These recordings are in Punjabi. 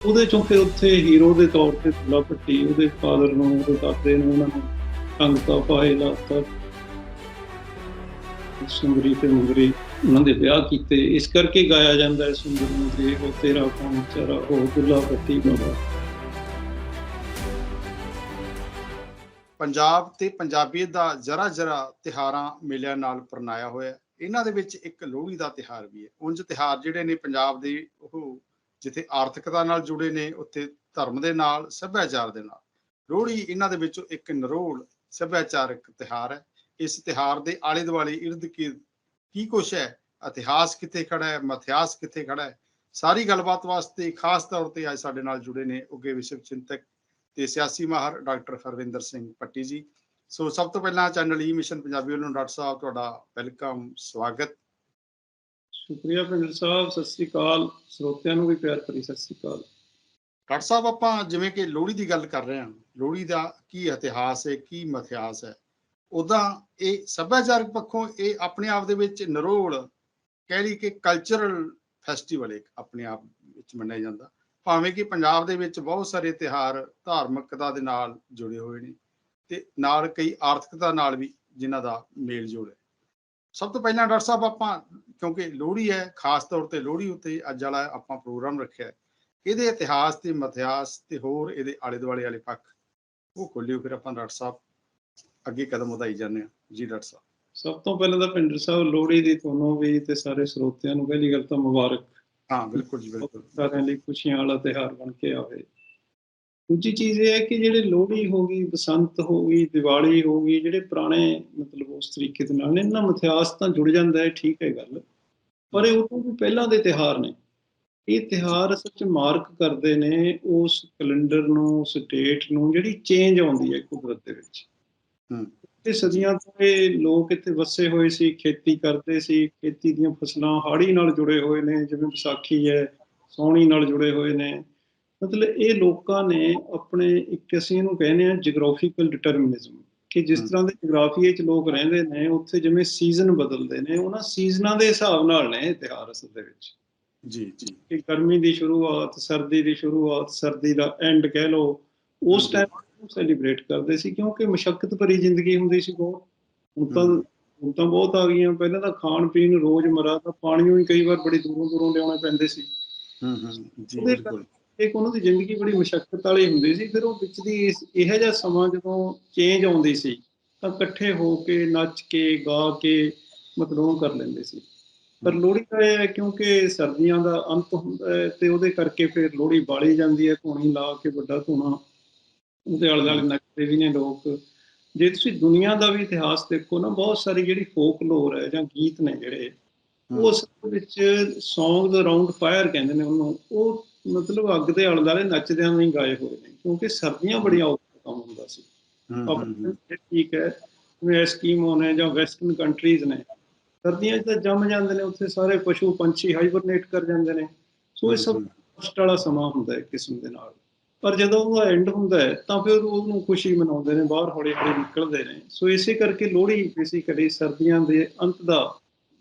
ਉਹਦੇ ਚੋਂ ਫਿਰ ਉੱਥੇ ਹੀਰੋ ਦੇ ਤੌਰ ਤੇ ਦੁੱਲਾ ਭੱਟੀ ਉਹਦੇ ਫਾਦਰ ਨੂੰ, ਉਹਦੇ ਦਾਦੇ ਨੂੰ, ਉਹਨਾਂ ਨੂੰ ਅੰਗਤਾ ਪਾਏ, ਲਾਤਾ। ਸੁੰਦਰੀ ਤੇ ਮੁੰਦਰੀ ਉਹਨਾਂ ਦੇ ਵਿਆਹ ਕੀਤੇ। ਇਸ ਕਰਕੇ ਗਾਇਆ ਜਾਂਦਾ ਹੈ ਸੁੰਦਰ ਮੁੰਦਰੀ ਉਹ ਤੇਰਾ ਕੌਣ ਵਿਚਾਰਾ ਉਹ ਦੁੱਲਾ ਭੱਟੀ ਬਾਬਾ ਪੰਜਾਬ ਤੇ ਪੰਜਾਬੀਅਤ ਦਾ ਜਰਾ ਜਰਾ ਤਿਹਾਰਾਂ ਮੇਲਿਆਂ ਨਾਲ ਪਰਨਾਇਆ ਹੋਇਆ ਇਹਨਾਂ ਦੇ ਵਿੱਚ ਇੱਕ ਲੋਹੜੀ ਦਾ ਤਿਹਾਰ ਵੀ ਹੈ। ਉਂਝ ਤਿਹਾਰ ਜਿਹੜੇ ਨੇ ਪੰਜਾਬ ਦੇ ਉਹ ਜਿੱਥੇ ਆਰਥਿਕਤਾ ਨਾਲ ਜੁੜੇ ਨੇ, ਉੱਥੇ ਧਰਮ ਦੇ ਨਾਲ, ਸੱਭਿਆਚਾਰ ਦੇ ਨਾਲ। ਲੋਹੜੀ ਇਹਨਾਂ ਦੇ ਵਿੱਚੋਂ ਇੱਕ ਨਰੋਲ ਸੱਭਿਆਚਾਰਕ ਤਿਹਾਰ ਹੈ। ਇਸ ਤਿਹਾਰ ਦੇ ਆਲੇ ਦੁਆਲੇ ਇਰਦ ਗਿਰਦ ਕੀ ਕੁਛ ਹੈ? ਇਤਿਹਾਸ ਕਿੱਥੇ ਖੜਾ ਹੈ? ਮਥਿਆਸ ਕਿੱਥੇ ਖੜਾ ਹੈ? ਸਾਰੀ ਗੱਲਬਾਤ ਵਾਸਤੇ ਖਾਸ ਤੌਰ ਤੇ ਅੱਜ ਸਾਡੇ ਨਾਲ ਜੁੜੇ ਨੇ ਉੱਗੇ ਵਿਸ਼ਵ ਚਿੰਤਕ ਤੇ ਸਿਆਸੀ ਮਾਹਰ ਡਾਕਟਰ ਹਰਵਿੰਦਰ ਸਿੰਘ ਪੱਟੀ ਜੀ। ਸੋ ਸਭ ਤੋਂ ਪਹਿਲਾਂ ਚੈਨਲ ਈ ਮਿਸ਼ਨ ਪੰਜਾਬੀ ਵੱਲੋਂ ਡਾਕਟਰ ਸਾਹਿਬ, ਤੁਹਾਡਾ ਵੈਲਕਮ, ਸਵਾਗਤ। ਸ਼ੁਕਰੀਆ ਭਿੰਦਰ ਸਾਹਿਬ, ਸਤਿ ਸ੍ਰੀ ਅਕਾਲ। ਸਰੋਤਿਆਂ ਨੂੰ ਵੀ ਪਿਆਰ ਭਰੀ ਸਤਿ ਸ੍ਰੀ ਅਕਾਲ। ਡਾਕਟਰ ਸਾਹਿਬ, ਆਪਾਂ ਜਿਵੇਂ ਕਿ ਲੋਹੜੀ ਦੀ ਗੱਲ ਕਰ ਰਹੇ ਹਾਂ, ਲੋਹੜੀ ਦਾ ਕੀ ਇਤਿਹਾਸ ਹੈ, ਕੀ ਮਥਿਆਸ ਹੈ? ਉਦਾਂ ਇਹ ਸੱਭਿਆਚਾਰਕ ਪੱਖੋਂ ਇਹ ਆਪਣੇ ਆਪ ਦੇ ਵਿੱਚ ਨਿਰੋਲ ਕਹਿ ਲਈ ਕਿ ਕਲਚਰਲ ਫੈਸਟੀਵਲ ਇੱਕ ਆਪਣੇ ਆਪ ਵਿੱਚ ਮੰਨਿਆ ਜਾਂਦਾ। ਭਾਵੇਂ ਕਿ ਪੰਜਾਬ ਦੇ ਵਿੱਚ ਬਹੁਤ ਸਾਰੇ ਤਿਹਾਰ ਧਾਰਮਿਕਤਾ ਦੇ ਨਾਲ ਜੁੜੇ ਹੋਏ ਨੇ ਤੇ ਨਾਲ ਕਈ ਆਰਥਿਕਤਾ ਨਾਲ ਵੀ ਜਿਨ੍ਹਾਂ ਦਾ ਮੇਲ ਜੋਲ ਹੈ। ਸਭ ਤੋਂ ਪਹਿਲਾਂ ਡਾਕਟਰ ਸਾਹਿਬ, ਆਪਾਂ ਕਿਉਂਕਿ ਲੋਹੜੀ ਹੈ ਖਾਸ ਤੌਰ ਤੇ ਲੋਹੜੀ ਉੱਤੇ ਅੱਜ ਵਾਲਾ ਆਪਾਂ ਪ੍ਰੋਗਰਾਮ ਰੱਖਿਆ ਹੈ। ਇਹਦੇ ਇਤਿਹਾਸ ਤੇ ਮਥਿਆਸ ਤੇ ਹੋਰ ਇਹਦੇ ਆਲੇ ਦੁਆਲੇ ਵਾਲੇ ਪੱਖ ਉਹ ਖੋਲਿਓ ਫਿਰ ਆਪਾਂ ਡਾਕਟਰ ਸਾਹਿਬ ਅੱਗੇ ਕਦਮ ਵਧਾਈ ਜਾਂਦੇ ਹਾਂ। ਜੀ ਡਾਕਟਰ ਸਾਹਿਬ। ਸਭ ਤੋਂ ਪਹਿਲਾਂ ਤਾਂ ਭਿੰਦਰ ਸਾਹਿਬ ਲੋਹੜੀ ਦੀ ਤੁਹਾਨੂੰ ਵੀ ਤੇ ਸਾਰੇ ਸਰੋਤਿਆਂ ਨੂੰ ਪਹਿਲੀ ਗੱਲ ਤਾਂ ਮੁਬਾਰਕ। ਹਾਂ ਬਿਲਕੁਲ ਜੀ ਬਿਲਕੁਲ। ਸਾਰਿਆਂ ਲਈ ਖੁਸ਼ੀਆਂ ਵਾਲਾ ਤਿਉਹਾਰ ਬਣ ਕੇ ਆਵੇ। ਦੂਜੀ ਚੀਜ਼ ਇਹ ਹੈ ਕਿ ਜਿਹੜੇ ਲੋਹੜੀ ਹੋ ਗਈ ਬਸੰਤ ਹੋ ਗਈ ਦੀਵਾਲੀ ਹੋ ਗਈ ਜਿਹੜੇ ਪੁਰਾਣੇ ਮਤਲਬ ਉਸ ਤਰੀਕੇ ਦੇ ਨਾਲ ਇਹਨਾਂ ਮਿਥਿਆਸ ਤਾਂ ਜੁੜ ਜਾਂਦਾ ਹੈ ਠੀਕ ਹੈ ਗੱਲ। ਪਰ ਇਹ ਉਦੋਂ ਵੀ ਪਹਿਲਾਂ ਦੇ ਤਿਉਹਾਰ ਨੇ। ਇਹ ਤਿਉਹਾਰ ਅਸਲ 'ਚ ਮਾਰਕ ਕਰਦੇ ਨੇ ਉਸ ਕੈਲੰਡਰ ਨੂੰ ਉਸ ਡੇਟ ਨੂੰ ਜਿਹੜੀ ਚੇਂਜ ਆਉਂਦੀ ਹੈ ਕੁਦਰਤ ਦੇ ਵਿੱਚ। ਹੂੰ। ਤੇ ਸਦੀਆਂ ਤੋਂ ਇਹ ਲੋਕ ਇੱਥੇ ਵਸੇ ਹੋਏ ਸੀ ਖੇਤੀ ਕਰਦੇ ਸੀ ਖੇਤੀ ਦੀਆਂ ਫਸਲਾਂ ਹਾੜੀ ਨਾਲ ਜੁੜੇ ਹੋਏ ਨੇ ਜਿਵੇਂ ਵਿਸਾਖੀ ਹੈ ਸੌਣੀ ਨਾਲ ਜੁੜੇ ਹੋਏ ਨੇ। ਮਤਲਬ ਇਹ ਲੋਕਾਂ ਨੇ ਆਪਣੇ ਇੱਕ ਅਸੀਂ ਇਹਨੂੰ ਕਹਿੰਦੇ ਆ ਜੀਓਗ੍ਰਾਫੀਕਲ ਡਿਟਰਮਿਨਿਜ਼ਮ ਕਿ ਜਿਸ। ਤਰ੍ਹਾਂ ਦੇ ਜੀਓਗ੍ਰਾਫੀ 'ਚ ਲੋਕ ਰਹਿੰਦੇ ਨੇ ਉੱਥੇ ਜਿਵੇਂ ਸੀਜ਼ਨ ਬਦਲਦੇ ਨੇ ਉਹਨਾਂ ਸੀਜ਼ਨਾਂ ਦੇ ਹਿਸਾਬ ਨਾਲ ਨੇ ਇਹ ਤਿਉਹਾਰ ਅਸਲ ਦੇ ਵਿੱਚ ਜੀ ਜੀ ਕਿ ਗਰਮੀ ਦੀ ਸ਼ੁਰੂਆਤ ਸਰਦੀ ਦੀ ਸ਼ੁਰੂਆਤ ਸਰਦੀ ਦਾ ਐਂਡ ਕਹਿ ਲਓ ਉਸ। ਟਾਈਮ ਸੈਲੀਬ੍ਰੇਟ ਕਰਦੇ ਸੀ ਕਿਉਂਕਿ ਮੁਸ਼ਕਲ ਭਰੀ ਜ਼ਿੰਦਗੀ ਹੁੰਦੀ ਸੀ ਬਹੁਤ ਹੁਣ ਤਾਂ। ਹੁਣ ਤਾਂ ਬਹੁਤ ਆ ਗਈਆਂ ਪਹਿਲਾਂ ਤਾਂ ਖਾਣ ਪੀਣ ਰੋਜ਼ਮਰਾ ਤਾਂ ਪਾਣੀਓ ਹੀ ਕਈ ਵਾਰ ਬੜੀ ਦੂਰੋਂ ਦੂਰੋਂ ਲਿਆਉਣੇ ਪੈਂਦੇ ਸੀ ਹੂੰ ਹੂੰ ਜੀ ਬਿਲਕੁਲ ਇੱਕ ਉਹਨਾਂ ਦੀ ਜ਼ਿੰਦਗੀ ਬੜੀ ਮੁਸ਼ਕਲ ਵਾਲੀ ਹੁੰਦੀ ਸੀ ਫਿਰ ਉਹ ਵਿੱਚ ਦੀ ਇਹੋ ਜਿਹਾ ਸਮਾਂ ਜਦੋਂ ਚੇਂਜ ਆਉਂਦੀ ਸੀ ਤਾਂ ਇਕੱਠੇ ਹੋ ਕੇ ਨੱਚ ਕੇ ਗਾ ਕੇ ਮਤਲਬ ਕਰ ਲੈਂਦੇ ਸੀ। ਪਰ ਲੋਹੜੀ ਦਾ ਇਹ ਹੈ ਕਿਉਂਕਿ ਸਰਦੀਆਂ ਦਾ ਅੰਤ ਹੁੰਦਾ ਹੈ ਤੇ ਉਹਦੇ ਕਰਕੇ ਫਿਰ ਲੋਹੜੀ ਬਾਲੀ ਜਾਂਦੀ ਹੈ ਧੂਣੀ ਲਾ ਕੇ ਵੱਡਾ ਧੂਣਾ ਉਹਦੇ ਆਲੇ ਦੁਆਲੇ ਨੱਚਦੇ ਵੀ ਨੇ ਲੋਕ। ਜੇ ਤੁਸੀਂ ਦੁਨੀਆ ਦਾ ਵੀ ਇਤਿਹਾਸ ਦੇਖੋ ਨਾ ਬਹੁਤ ਸਾਰੀ ਜਿਹੜੀ ਫੋਕਲੋਰ ਹੈ ਜਾਂ ਗੀਤ ਨੇ ਜਿਹੜੇ ਅਸਲ ਵਿੱਚ ਸੌਂਗਸ ਅਰਾਊਂਡ ਫਾਇਰ ਕਹਿੰਦੇ ਨੇ ਉਹਨੂੰ ਉਹ ਮਤਲਬ ਅੱਗ ਦੇ ਆਲੇ ਦੁਆਲੇ ਨੱਚਦਿਆਂ ਨਹੀਂ ਗਾਏ ਹੋਏ ਨੇ ਕਿਉਂਕਿ ਸਰਦੀਆਂ ਬੜੀਆਂ ਔਖਾ ਕੰਮ ਹੁੰਦਾ ਸੀ। ਹੂੰ, ਠੀਕ ਹੈ ਜਿਵੇਂ ਐਸਕੀਮੋ ਨੇ ਜਾਂ ਵੈਸਟਰਨ ਕੰਟਰੀਜ਼ ਨੇ ਸਰਦੀਆਂ 'ਚ ਤਾਂ ਜੰਮ ਜਾਂਦੇ ਨੇ ਉੱਥੇ ਸਾਰੇ ਪਸ਼ੂ ਪੰਛੀ ਹਾਈਬਰਨੇਟ ਕਰ ਜਾਂਦੇ ਨੇ। ਸੋ ਇਹ ਸਭ ਕਸ਼ਟ ਵਾਲਾ ਸਮਾਂ ਹੁੰਦਾ ਹੈ ਕਿਸਮ ਦੇ ਨਾਲ। ਪਰ ਜਦੋਂ ਉਹਦਾ ਐਂਡ ਹੁੰਦਾ ਹੈ ਤਾਂ ਫਿਰ ਉਹਨੂੰ ਖੁਸ਼ੀ ਮਨਾਉਂਦੇ ਨੇ ਬਾਹਰ ਹੌਲੀ ਹੌਲੀ ਨਿਕਲਦੇ ਨੇ। ਸੋ ਇਸੇ ਕਰਕੇ ਲੋਹੜੀ ਬੇਸਿਕਲੀ ਸਰਦੀਆਂ ਦੇ ਅੰਤ ਦਾ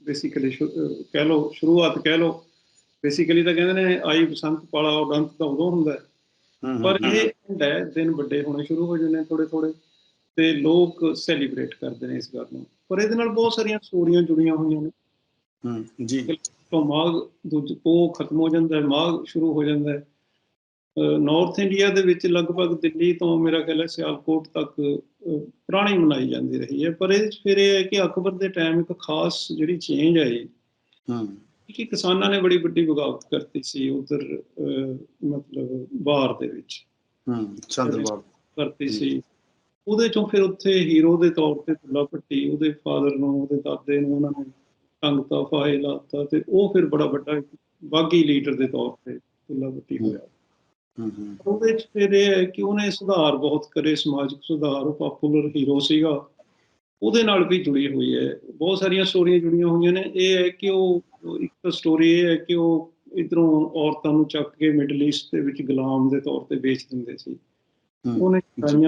ਬੇਸਿਕਲੀ ਕਹਿ ਲਓ ਸ਼ੁਰੂਆਤ ਕਹਿ ਲਓ ਬੇਸਿਕਲੀ ਤਾਂ ਕਹਿੰਦੇ ਨੇ ਆਈ ਬਸੰਤ ਪਾਲਾ ਉਹ ਅੰਤ ਤਾਂ ਉਦੋਂ ਹੁੰਦਾ ਪਰ ਇਹ end ਹੈ ਦਿਨ ਵੱਡੇ ਹੋਣੇ ਸ਼ੁਰੂ ਹੋ ਜਾਂਦੇ ਨੇ ਥੋੜੇ ਥੋੜੇ ਤੇ ਲੋਕ ਸੈਲੀਬ੍ਰੇਟ ਕਰਦੇ ਨੇ ਇਸ ਗੱਲ ਨੂੰ। ਪਰ ਇਹਦੇ ਨਾਲ ਬਹੁਤ ਸਾਰੀਆਂ ਸਟੋਰੀਆਂ ਜੁੜੀਆਂ ਹੋਈਆਂ ਨੇ। ਹੂੰ, ਜੀ। ਤੋਂ ਮਾਘ ਦੂਜ ਉਹ ਖਤਮ ਹੋ ਜਾਂਦਾ ਹੈ ਮਾਘ ਸ਼ੁਰੂ ਹੋ ਜਾਂਦਾ ਹੈ। ਨਾਰਥ ਇੰਡੀਆ ਦੇ ਵਿੱਚ ਲਗਭਗ ਦਿੱਲੀ ਤੋਂ ਮੇਰਾ ਖਿਆਲ ਹੈ ਸਿਆਲਕੋਟ ਤੱਕ ਪੁਰਾਣੀ ਮਨਾਈ ਜਾਂਦੀ ਰਹੀ ਹੈ। ਪਰ ਇਹ ਫਿਰ ਇਹ ਹੈ ਕਿ ਅਕਬਰ ਦੇ ਟਾਈਮ ਇੱਕ ਖਾਸ ਜਿਹੜੀ ਚੇਂਜ ਆਈ। ਹੂੰ ਕਿ ਕਿਸਾਨਾਂ ਨੇ ਬੜੀ ਵੱਡੀ ਬਗਾਵਤ ਕਰਤੀ ਸੀ ਉਧਰ ਮਤਲਬ ਬਾਹਰ ਦੇ ਵਿੱਚ। ਹੂੰ ਚੰਦਰਬਾਬ ਕਰਤੀ। ਸੀ। ਉਹਦੇ ਚੋਂ ਫਿਰ ਉੱਥੇ ਹੀਰੋ ਦੇ ਤੌਰ ਤੇ ਦੁੱਲਾ ਭੱਟੀ ਉਹਦੇ ਫਾਦਰ ਨੂੰ ਉਹਦੇ ਦਾਦੇ ਨੂੰ ਉਹਨਾਂ ਨੇ ਅੰਗਤਾ ਫਾਇ ਲਾਤਾ ਤੇ ਉਹ ਫਿਰ ਬੜਾ ਵੱਡਾ ਬਾਗੀ ਲੀਡਰ ਦੇ ਤੌਰ ਤੇ ਦੁੱਲਾ ਭੱਟੀ। ਹੋਇਆ। ਹੂੰ ਹੂੰ। ਉਹਦੇ ਚ ਫਿਰ ਇਹ ਹੈ ਕਿ ਉਹਨੇ ਸੁਧਾਰ ਬਹੁਤ ਕਰੇ ਸਮਾਜਿਕ ਸੁਧਾਰ ਉਹ ਪਪੂਲਰ ਹੀਰੋ ਸੀਗਾ। ਉਹਦੇ ਨਾਲ ਵੀ ਜੁੜੀ ਹੋਈ ਹੈ। ਬਹੁਤ ਸਾਰੀਆਂ ਸਟੋਰੀਆਂ ਜੁੜੀਆਂ ਹੋਈਆਂ ਨੇ। ਇਹ ਹੈ ਕਿ ਉਹ ਇੱਕ ਸਟੋਰੀ ਇਹ ਹੈ ਕਿ ਉਹ ਇਧਰੋਂ ਔਰਤਾਂ ਨੂੰ ਚੱਕ ਕੇ ਮਿਡਲ ਈਸਟ ਦੇ ਵਿੱਚ ਗੁਲਾਮ ਦੇ ਤੌਰ ਤੇ ਵੇਚ ਦਿੰਦੇ ਸੀ। ਹੂੰ, ਉਹਨੇ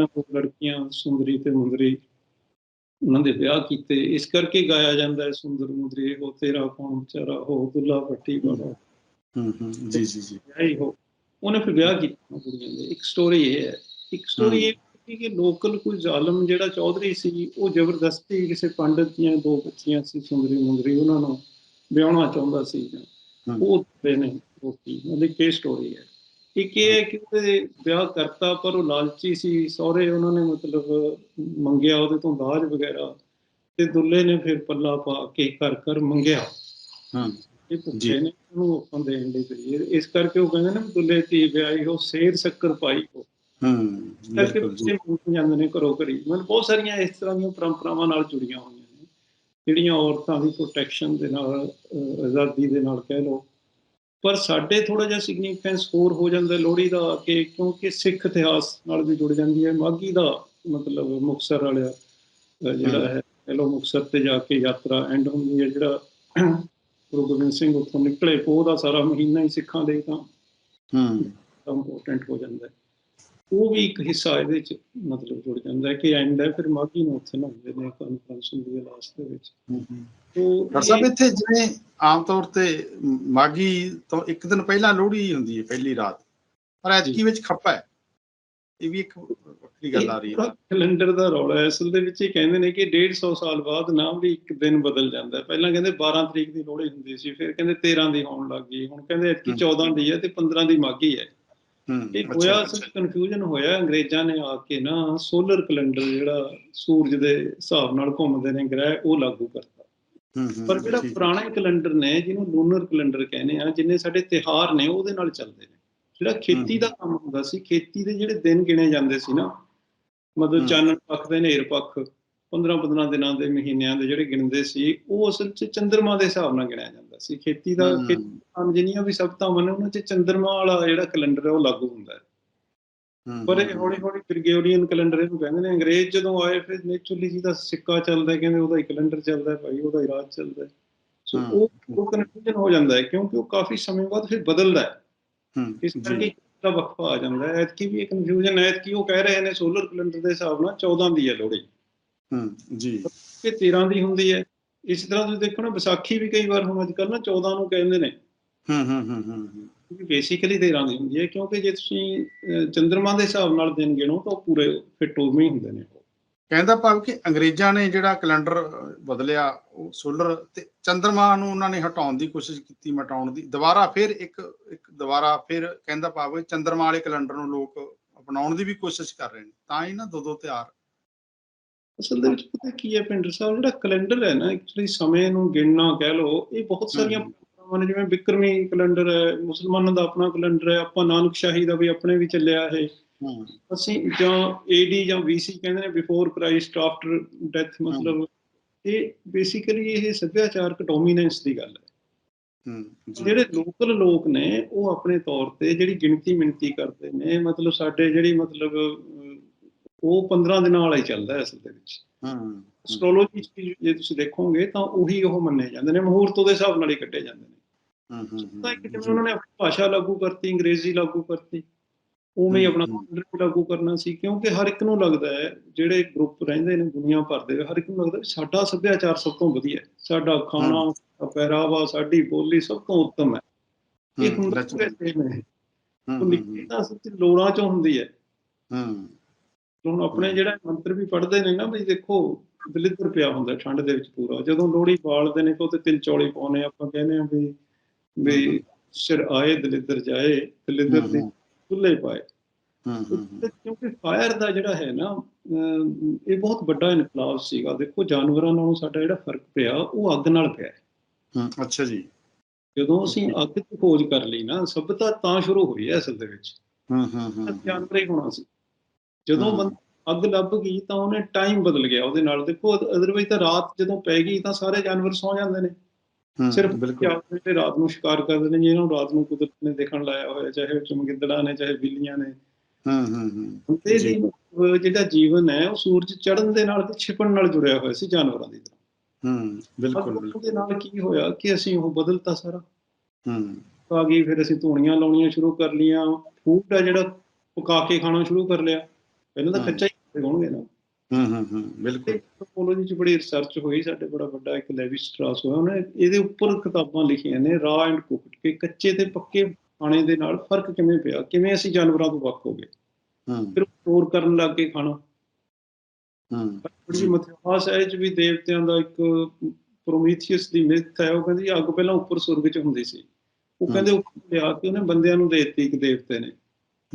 ਤੋਂ ਲੜਕੀਆਂ ਸੁੰਦਰੀ ਤੇ ਮੁੰਦਰੀ ਉਹਨਾਂ ਦੇ ਵਿਆਹ ਕੀਤੇ। ਇਸ ਕਰਕੇ ਗਾਇਆ ਜਾਂਦਾ ਹੈ ਸੁੰਦਰ ਮੁੰਦਰੀ ਉਹ ਤੇਰਾ ਕੌਣ ਵਿਚਾਰਾ ਹੋ ਦੁੱਲਾ ਭੱਟੀ ਬਾਬਾ ਹੂੰ ਹੂੰ ਜੀ ਜੀ ਜੀ। ਵਿਆਹੀ ਹੋ। ਉਹਨੇ ਫਿਰ ਵਿਆਹ ਕੀਤਾ ਕੁੜੀਆਂ ਦੇ। ਇੱਕ ਸਟੋਰੀ ਇਹ ਹੈ। ਇੱਕ ਸਟੋਰੀ ਇਹ ਸੀ ਕਿ ਲੋਕਲ ਕੋਈ ਜ਼ਾਲਮ ਜਿਹੜਾ ਚੌਧਰੀ ਸੀ ਉਹ ਜ਼ਬਰਦਸਤੀ ਕਿਸੇ ਪੰਡਤ ਦੀਆਂ ਦੋ ਬੱਚੀਆਂ ਸੀ ਸੁੰਦਰੀ ਮੁੰਦਰੀ ਉਹਨਾਂ ਨੂੰ ਵਿਆਹਣਾ ਚਾਹੁੰਦਾ ਸੀ। ਉਹ ਤੇ ਨੇ ਰੋਕੀ ਉਹਦੀ ਕੀ ਸਟੋਰੀ ਹੈ। ਇੱਕ ਇਹ ਹੈ ਕਿ ਉਹਦੇ ਵਿਆਹ ਕਰਤਾ ਪਰ ਉਹ ਲਾਲਚੀ ਸੀ ਸਹੁਰੇ ਉਹਨਾਂ ਨੇ ਮਤਲਬ ਮੰਗਿਆ ਉਹਦੇ ਤੋਂ ਦਾਜ ਵਗੈਰਾ ਤੇ ਦੁੱਲੇ ਨੇ ਫਿਰ ਪੱਲਾ ਪਾ ਕੇ ਘਰ ਘਰ ਮੰਗਿਆ। ਹੂੰ ਇਹ। ਪੁੱਛੇ ਨੇ ਉਹਨੂੰ ਦੇਣ ਲਈ ਇਸ ਕਰਕੇ ਉਹ ਕਹਿੰਦੇ ਨੇ ਦੁੱਲੇ ਧੀ ਵਿਆਹੀ ਹੋ ਸੇਰ ਸ਼ੱਕਰ ਪਾਈ ਹੋ। ਹੂੰ ਕਰਕੇ ਬੱਚੇ ਮੰਗ ਜਾਂਦੇ ਨੇ ਘਰੋ ਘਰੀ। ਮਤਲਬ ਬਹੁਤ ਸਾਰੀਆਂ ਇਸ ਤਰ੍ਹਾਂ ਦੀਆਂ ਪਰੰਪਰਾਵਾਂ ਨਾਲ ਜੁੜੀਆਂ ਹੋਈਆਂ ਨੇ ਜਿਹੜੀਆਂ ਔਰਤਾਂ ਦੀ ਪ੍ਰੋਟੈਕਸ਼ਨ ਦੇ ਨਾਲ ਆਜ਼ਾਦੀ ਦੇ ਨਾਲ ਕਹਿ ਲਓ। ਪਰ ਸਾਡੇ ਥੋੜਾ ਜਿਹਾ ਸਿਗਨੀਫੀਕੈਂਸ ਹੋਰ ਹੋ ਜਾਂਦਾ ਲੋਹੜੀ ਦਾ ਕਿ ਕਿਉਂਕਿ ਸਿੱਖ ਇਤਿਹਾਸ ਨਾਲ ਵੀ ਜੁੜ ਜਾਂਦੀ ਹੈ। ਮਾਘੀ ਦਾ ਮਤਲਬ ਮੁਕਤਸਰ ਵਾਲਿਆ ਜਿਹੜਾ ਹੈ। ਕਹਿ ਲਓ ਮੁਕਤਸਰ ਤੇ ਜਾ ਕੇ ਯਾਤਰਾ ਐਂਡ ਹੁੰਦੀ ਹੈ ਜਿਹੜਾ ਗੁਰੂ ਗੋਬਿੰਦ ਸਿੰਘ ਉੱਥੋਂ ਨਿਕਲੇ ਪੋਹ ਦਾ ਸਾਰਾ ਮਹੀਨਾ ਹੀ ਸਿੱਖਾਂ ਲਈ ਤਾਂ ਹੂੰ। ਇੰਪੋਰਟੈਂਟ ਹੋ ਜਾਂਦਾ ਹੈ। ਉਹ ਵੀ ਇੱਕ ਹਿੱਸਾ ਇਹਦੇ ਚ ਮਤਲਬ ਜੁੜ ਜਾਂਦਾ ਹੈ ਕਿ ਐਂਡ ਹੈ ਫਿਰ ਮਾਗੀ ਨੂੰ ਉੱਥੇ ਲਾਉਂਦੇ ਨੇ ਕਾਨਫਰੰਸ ਹੁੰਦੀ ਹੈ ਲਾਸਟ ਦੇ ਵਿੱਚ। ਹੂੰ, ਹੂੰ। ਤੋਂ ਸਾਹਿਬ ਇੱਥੇ ਜਿਵੇਂ ਆਮ ਤੌਰ ਤੇ ਮਾਗੀ ਤੋਂ ਇੱਕ ਦਿਨ ਪਹਿਲਾਂ ਲੋਹੜੀ ਹੁੰਦੀ ਹੈ ਪਹਿਲੀ ਰਾਤ। ਪਰ ਐਤਕੀ ਵਿੱਚ ਖੱਪਾ ਹੈ। ਇਹ ਵੀ ਇੱਕ ਵੱਖਰੀ ਗੱਲ ਆ ਰਹੀ ਹੈ। ਕੈਲੰਡਰ ਦਾ ਰੌਲਾ ਹੈ। ਅਸਲ ਦੇ ਵਿੱਚ ਇਹ ਕਹਿੰਦੇ ਨੇ ਕਿ 150 ਸਾਲ ਬਾਅਦ ਨਾਮ ਵੀ ਇੱਕ ਦਿਨ ਬਦਲ ਜਾਂਦਾ ਹੈ। ਪਹਿਲਾਂ ਕਹਿੰਦੇ 12 ਤਰੀਕ ਦੀ ਲੋਹੜੀ ਹੁੰਦੀ ਸੀ ਫਿਰ ਕਹਿੰਦੇ 13 ਦੀ ਹੋਣ ਲੱਗ ਗਈ। ਹੁਣ ਕਹਿੰਦੇ ਐਤਕੀ ਹਮ। 14 ਦੀ ਹੈ ਤੇ 15 ਦੀ ਮਾਗੀ ਹੂੰ। ਇਹ ਹੋਇਆ। ਅਸਲ ਕਨਫਿਊਜ਼ਨ ਹੋਇਆ ਅੰਗਰੇਜ਼ਾਂ ਨੇ ਆ ਕੇ ਨਾ ਸੋਲਰ ਕੈਲੰਡਰ ਜਿਹੜਾ ਸੂਰਜ ਦੇ ਹਿਸਾਬ ਨਾਲ ਘੁੰਮਦੇ ਨੇ ਗ੍ਰਹਿ ਉਹ ਲਾਗੂ ਕਰਤਾ ਪਰ ਜਿਹੜਾ। ਪੁਰਾਣੇ ਕੈਲੰਡਰ ਨੇ ਜਿਹਨੂੰ ਲੂਨਰ ਕੈਲੰਡਰ ਕਹਿੰਦੇ ਆ ਜਿੰਨੇ ਸਾਡੇ ਤਿਹਾਰ ਨੇ ਉਹਦੇ ਨਾਲ ਚੱਲਦੇ ਨੇ ਜਿਹੜਾ ਖੇਤੀ ਦਾ ਕੰਮ ਹੁੰਦਾ ਸੀ ਖੇਤੀ ਦੇ ਜਿਹੜੇ ਦਿਨ ਗਿਣੇ ਜਾਂਦੇ ਸੀ ਨਾ ਮਤਲਬ। ਚਾਨਣ ਪੱਖ ਦੇ ਹਨੇਰ ਪੱਖ 15 15 ਦਿਨਾਂ ਦੇ ਮਹੀਨਿਆਂ ਦੇ ਜਿਹੜੇ ਗਿਣਦੇ ਸੀ ਉਹ ਅਸਲ 'ਚ ਚੰ드ਰਮਾ ਦੇ ਹਿਸਾਬ ਨਾਲ ਗਿਣਿਆ ਜਾਂਦਾ ਸੀ। ਖੇਤੀ ਦਾ ਕੰਮ ਜਿੰਨੀਆਂ ਵੀ ਸਬਤਾਂ ਨੇ ਉਹਨਾਂ 'ਚ ਚੰ드ਰਮਾ ਵਾਲਾ ਜਿਹੜਾ ਕੈਲੰਡਰ ਹੈ ਉਹ ਲਾਗੂ ਹੁੰਦਾ ਹੈ। ਪਰ ਇਹ ਹੌਲੀ ਹੌਲੀ ਗ੍ਰਿਗੋਰੀਅਨ ਕੈਲੰਡਰ ਇਹਨੂੰ ਕਹਿੰਦੇ ਨੇ। ਅੰਗਰੇਜ਼ ਜਦੋਂ ਆਏ ਫਿਰ ਨੇਚਰਲੀ ਜਿਹਦਾ ਸਿੱਕਾ ਚੱਲਦਾ ਹੈ, ਕਹਿੰਦੇ ਉਹਦਾ ਹੀ ਕੈਲੰਡਰ ਚੱਲਦਾ ਭਾਈ ਉਹਦਾ ਹੀ ਰਾਜ ਚੱਲਦਾ ਸੋ ਉਹ ਉਹ ਕਨਫਿਊਜ਼ਨ ਹੋ ਜਾਂਦਾ ਹੈ ਕਿਉਂਕਿ ਉਹ ਕਾਫੀ ਸਮੇਂ ਬਾਅਦ ਫਿਰ ਬਦਲਦਾ ਹੈ। ਇਸ ਜੀ। ਕਰਕੇ ਦਾ ਵਕਫਾ ਆ ਜਾਂਦਾ ਹੈ। ਐਤਕੀ ਵੀ ਇੱਕ ਕਨਫਿਊਜ਼ਨ ਹੈ ਐਤਕੀ ਉਹ ਕਹਿ ਰਹੇ ਨੇ ਸੋਲਰ ਕੈਲੰਡਰ ਦੇ ਹਿਸਾਬ ਨਾਲ 14 ਦੀ ਹੈ ਲੋਹੜੀ। ਹੂੰ, ਜੀ। ਕਿ 13 ਦੀ ਹੁੰਦੀ ਹੈ। ਇਸ ਤਰ੍ਹਾਂ ਤੁਸੀਂ ਦੇਖੋ ਨਾ ਵਿਸਾਖੀ ਵੀ ਕਈ ਵਾਰ ਹੁਣ ਅੱਜ ਕੱਲ੍ਹ ਨਾ 14 ਨੂੰ ਕਹਿੰਦੇ ਨੇ। ਹੂੰ ਹੂੰ ਹੂੰ ਹੂੰ ਕਿਉਂਕਿ ਬੇਸਿਕਲੀ 13 ਦੀ ਹੁੰਦੀ ਹੈ ਕਿਉਂਕਿ ਜੇ ਤੁਸੀਂ ਅਹ, ਚੰਦਰਮਾ ਦੇ ਹਿਸਾਬ ਨਾਲ ਦਿਨ ਗਿਣੋ ਤਾਂ ਪੂਰੇ ਫਿੱਟ ਉਵੇਂ ਹੀ ਹੁੰਦੇ ਨੇ। ਕਹਿੰਦਾ ਭਾਵ ਕਿ ਅੰਗਰੇਜ਼ਾਂ ਨੇ ਜਿਹੜਾ ਕੈਲੰਡਰ ਬਦਲਿਆ ਉਹ ਸੋਲਰ ਤੇ ਚੰ드ਰਮਾ ਨੂੰ ਉਹਨਾਂ ਨੇ ਹਟਾਉਣ ਦੀ ਕੋਸ਼ਿਸ਼ ਕੀਤੀ ਮਟਾਉਣ ਦੀ। ਦੁਬਾਰਾ ਫਿਰ ਇੱਕ ਇੱਕ ਦੁਬਾਰਾ ਫਿਰ ਕਹਿੰਦਾ ਭਾਵ ਕਿ ਚੰ드ਰਮਾ ਵਾਲੇ ਕੈਲੰਡਰ ਨੂੰ ਲੋਕ ਅਪਣਾਉਣ ਦੀ ਵੀ ਕੋਸ਼ਿਸ਼ ਕਰ ਰਹੇ ਨੇ। ਤਾਂ ਹੀ ਨਾ ਦੋ ਦੋ ਤਿਉਹਾਰ ਅਸਲ ਦੇ ਵਿੱਚ ਪਤਾ ਕੀ ਹੈ ਪਿੰਡਰ ਸਾਹਿਬ ਜਿਹੜਾ ਕੈਲੰਡਰ ਹੈ ਨਾ ਐਕਚੁਅਲੀ ਸਮੇਂ ਨੂੰ ਗਿਣਨਾ ਕਹਿ ਲਓ ਇਹ ਬਹੁਤ ਸਾਰੀਆਂ। ਪਰੰਪਰਾਵਾਂ ਨੇ ਜਿਵੇਂ ਬਿਕਰਮੀ ਕੈਲੰਡਰ ਹੈ ਮੁਸਲਮਾਨਾਂ ਦਾ ਆਪਣਾ ਕੈਲੰਡਰ ਹੈ ਆਪਾਂ ਨਾਨਕਸ਼ਾਹੀ ਦਾ ਵੀ ਆਪਣੇ ਵੀ ਚੱਲਿਆ ਇਹ। ਹੂੰ ਅਸੀਂ ਜਾਂ ਏਡੀ ਜਾਂ ਵੀਸੀ ਕਹਿੰਦੇ ਨੇ ਬਿਫੋਰ ਕ੍ਰਾਈਸਟ ਆਫਟਰ ਡੈਥ ਮਤਲਬ ਇਹ ਬੇਸਿਕਲੀ ਇਹ ਸੱਭਿਆਚਾਰਕ ਡੋਮੀਨੈਂਸ ਦੀ ਗੱਲ ਹੈ। ਜਿਹੜੇ ਲੋਕਲ ਲੋਕ ਨੇ ਉਹ ਆਪਣੇ ਤੌਰ ਤੇ ਜਿਹੜੀ ਗਿਣਤੀ ਮਿਣਤੀ ਕਰਦੇ ਨੇ ਮਤਲਬ ਸਾਡੇ ਜਿਹੜੀ ਮਤਲਬ ਉਹ 15 ਦਿਨਾਂ ਵਾਲਾ ਹੀ ਚੱਲਦਾ ਹੈ ਅਸਲ ਦੇ ਵਿੱਚ। ਹੂੰ ਐਸਟ੍ਰੋਲੋਜੀ ਜੇ ਤੁਸੀਂ ਦੇਖੋਗੇ ਤਾਂ ਉਹੀ ਉਹ ਮੰਨੇ ਜਾਂਦੇ ਨੇ ਮਹੂਰਤ ਉਹਦੇ ਹਿਸਾਬ ਨਾਲ ਹੀ ਕੱਢੇ ਜਾਂਦੇ ਨੇ। ਹੂੰ ਹੂੰ ਤਾਂ ਜਿਵੇਂ ਉਹਨਾਂ ਨੇ ਆਪਣੀ ਭਾਸ਼ਾ ਲਾਗੂ ਕਰਤੀ ਅੰਗਰੇਜ਼ੀ ਲਾਗੂ ਕਰਤੀ ਉਵੇਂ ਹੀ ਆਪਣਾ ਵੀ ਲਾਗੂ ਕਰਨਾ ਸੀ ਕਿਉਂਕਿ ਹਰ ਇੱਕ ਨੂੰ ਲੱਗਦਾ ਹੈ ਜਿਹੜੇ ਗਰੁੱਪ ਰਹਿੰਦੇ ਨੇ ਦੁਨੀਆ ਭਰ ਦੇ ਹਰ ਇੱਕ ਨੂੰ ਲੱਗਦਾ ਸਾਡਾ ਸੱਭਿਆਚਾਰ ਸਭ ਤੋਂ ਵਧੀਆ ਹੈ। ਸਾਡਾ ਖਾਣਾ ਪਹਿਰਾਵਾ ਸਾਡੀ ਬੋਲੀ ਸਭ ਤੋਂ ਉੱਤਮ ਹੈ। ਇਹ ਹੁੰਦਾ ਹੂੰ, ਉਹ ਨਿੱਕੀ ਤਾਂ ਅਸਲ 'ਚ ਲੋੜਾਂ ਚੋਂ ਹੁੰਦੀ ਹੈ। ਹੂੰ। ਹੁਣ ਆਪਣੇ ਜਿਹੜਾ ਮੰਤਰ ਵੀ ਪੜ੍ਹਦੇ ਨੇ ਨਾ ਵੀ ਦੇਖੋ ਦਲਿੱਦਰ ਪਿਆ ਹੁੰਦਾ ਠੰਡ ਦੇ ਵਿੱਚ ਪੂਰਾ ਜਦੋਂ ਲੋਹੜੀ ਬਾਲਦੇ ਨੇ ਤਾਂ ਉਹਤੇ ਤਿਲ ਚੌਲੇ ਪਾਉਨੇ ਆਪਾਂ ਕਹਿੰਦੇ ਆ ਵੀ ਵੀ ਸਿਰ ਆਏ ਦਲਿੱਦਰ ਜਾਏ ਦਲਿੱਦਰ ਦੇ ਖੁੱਲੇ ਪਾਏ। ਹੂੰ, ਹੂੰ, ਹੂੰ, ਕਿਉਂਕਿ ਫਾਇਰ ਦਾ ਜਿਹੜਾ ਹੈ ਨਾ ਇਹ ਬਹੁਤ ਵੱਡਾ ਇਨਕਲਾਬ ਸੀਗਾ। ਦੇਖੋ ਜਾਨਵਰਾਂ ਨਾਲੋਂ ਸਾਡਾ ਜਿਹੜਾ ਫ਼ਰਕ ਪਿਆ ਉਹ ਅੱਗ ਨਾਲ ਪਿਆ ਹੈ। ਅੱਛਾ ਜੀ। ਜਦੋਂ ਅਸੀਂ ਅੱਗ ਦੀ ਖੋਜ ਕਰ ਲਈ ਨਾ ਸਭਿਅਤਾ ਤਾਂ ਸ਼ੁਰੂ ਹੋਈ ਹੈ ਅਸਲ ਦੇ ਵਿੱਚ। ਹੂੰ ਹੂੰ ਹੂੰ। ਜਾਨਵਰ ਹੀ ਹੋਣਾ ਸੀ। ਜਦੋਂ ਅੱਗ ਲੱਭ ਗਈ ਤਾਂ ਉਹਨੇ ਟਾਈਮ ਬਦਲ ਗਿਆ ਉਹਦੇ ਨਾਲ ਦੇਖੋ ਅਦਰਵਾਈਜ਼ ਤਾਂ ਰਾਤ ਜਦੋਂ ਪੈ ਗਈ ਤਾਂ ਸਾਰੇ ਜਾਨਵਰ ਸੌ ਜਾਂਦੇ ਨੇ। ਸਿਰਫ ਬਿਲਕੁਲ। ਜਿਹੜੇ ਰਾਤ ਨੂੰ ਸ਼ਿਕਾਰ ਕਰਦੇ ਨੇ ਜਿਹਨਾਂ ਨੂੰ ਰਾਤ ਨੂੰ ਕੁਦਰਤ ਨੇ ਦੇਖਣ ਲਾਇਆ ਹੋਇਆ ਚਾਹੇ ਚਮਗਿੱਦੜਾਂ ਨੇ ਚਾਹੇ ਬਿੱਲੀਆਂ ਨੇ। ਹੂੰ ਹੂੰ ਹੂੰ। ਦੀ ਮਤਲਬ ਜਿਹੜਾ ਜੀਵਨ ਹੈ ਉਹ ਸੂਰਜ ਚੜ੍ਹਨ ਦੇ ਨਾਲ ਤੇ ਛਿਪਣ ਨਾਲ ਜੁੜਿਆ ਹੋਇਆ ਸੀ ਜਾਨਵਰਾਂ ਦੀ ਤਰ੍ਹਾਂ। ਹੂੰ ਬਿਲਕੁਲ ਬਿਲਕੁਲ। ਉਹਦੇ ਨਾਲ ਕੀ ਹੋਇਆ ਕਿ ਅਸੀਂ ਉਹ ਬਦਲਤਾ ਸਾਰਾ। ਹੂੰ। ਆ ਗਈ ਫਿਰ ਅਸੀਂ ਧੂਣੀਆਂ ਲਾਉਣੀਆਂ ਸ਼ੁਰੂ ਕਰ ਲੀਆਂ ਫੂਡ ਆ ਜਿਹੜਾ ਪਕਾ ਕੇ ਖਾਣਾ ਸ਼ੁਰੂ ਕਰ ਲਿਆ। ਪਹਿਲਾਂ ਤਾਂ। ਕੱਚਾ ਹੀ ਹੋਣਗੇ ਨਾ। ਹੂੰ ਹੂੰ ਹੂੰ ਬਿਲਕੁਲ। ਐਂਥ੍ਰੋਪੋਲੋਜੀ ਚ ਬੜੀ ਰਿਸਰਚ ਹੋਈ ਸਾਡੇ ਬੜਾ ਵੱਡਾ ਇੱਕ ਲੈਵੀ ਸਟਰਾਸ ਹੋਇਆ ਉਹਨੇ ਇਹਦੇ ਉੱਪਰ ਕਿਤਾਬਾਂ ਲਿਖੀਆਂ ਨੇ ਰਾ ਐਂਡ ਕੁਕਡ ਕਿ ਕੱਚੇ ਤੇ ਪੱਕੇ ਖਾਣੇ ਦੇ ਨਾਲ ਫ਼ਰਕ ਕਿਵੇਂ ਪਿਆ ਕਿਵੇਂ ਅਸੀਂ ਜਾਨਵਰਾਂ ਤੋਂ ਵੱਖ ਹੋ ਗਏ। ਹੂੰ। ਫਿਰ ਸਟੋਰ ਕਰਨ ਲੱਗ ਗਏ ਖਾਣਾ। ਹੂੰ। ਬੜੀ ਮਤਿਹਾਸ ਹੈ 'ਚ ਵੀ ਦੇਵਤਿਆਂ ਦਾ ਇੱਕ ਪ੍ਰੋਮੀਥੀਅਸ ਦੀ ਮਿਥ ਹੈ ਉਹ ਕਹਿੰਦੀ ਅੱਗ ਪਹਿਲਾਂ ਉੱਪਰ ਸੁਰਗ 'ਚ ਹੁੰਦੀ ਸੀ। ਉਹ। ਕਹਿੰਦੇ ਉੱਪਰ ਲਿਆ ਕੇ ਉਹਨੇ ਬੰਦਿਆਂ ਨੂੰ ਦੇ ਦਿੱਤੀ ਇੱਕ ਦੇਵਤੇ ਨੇ।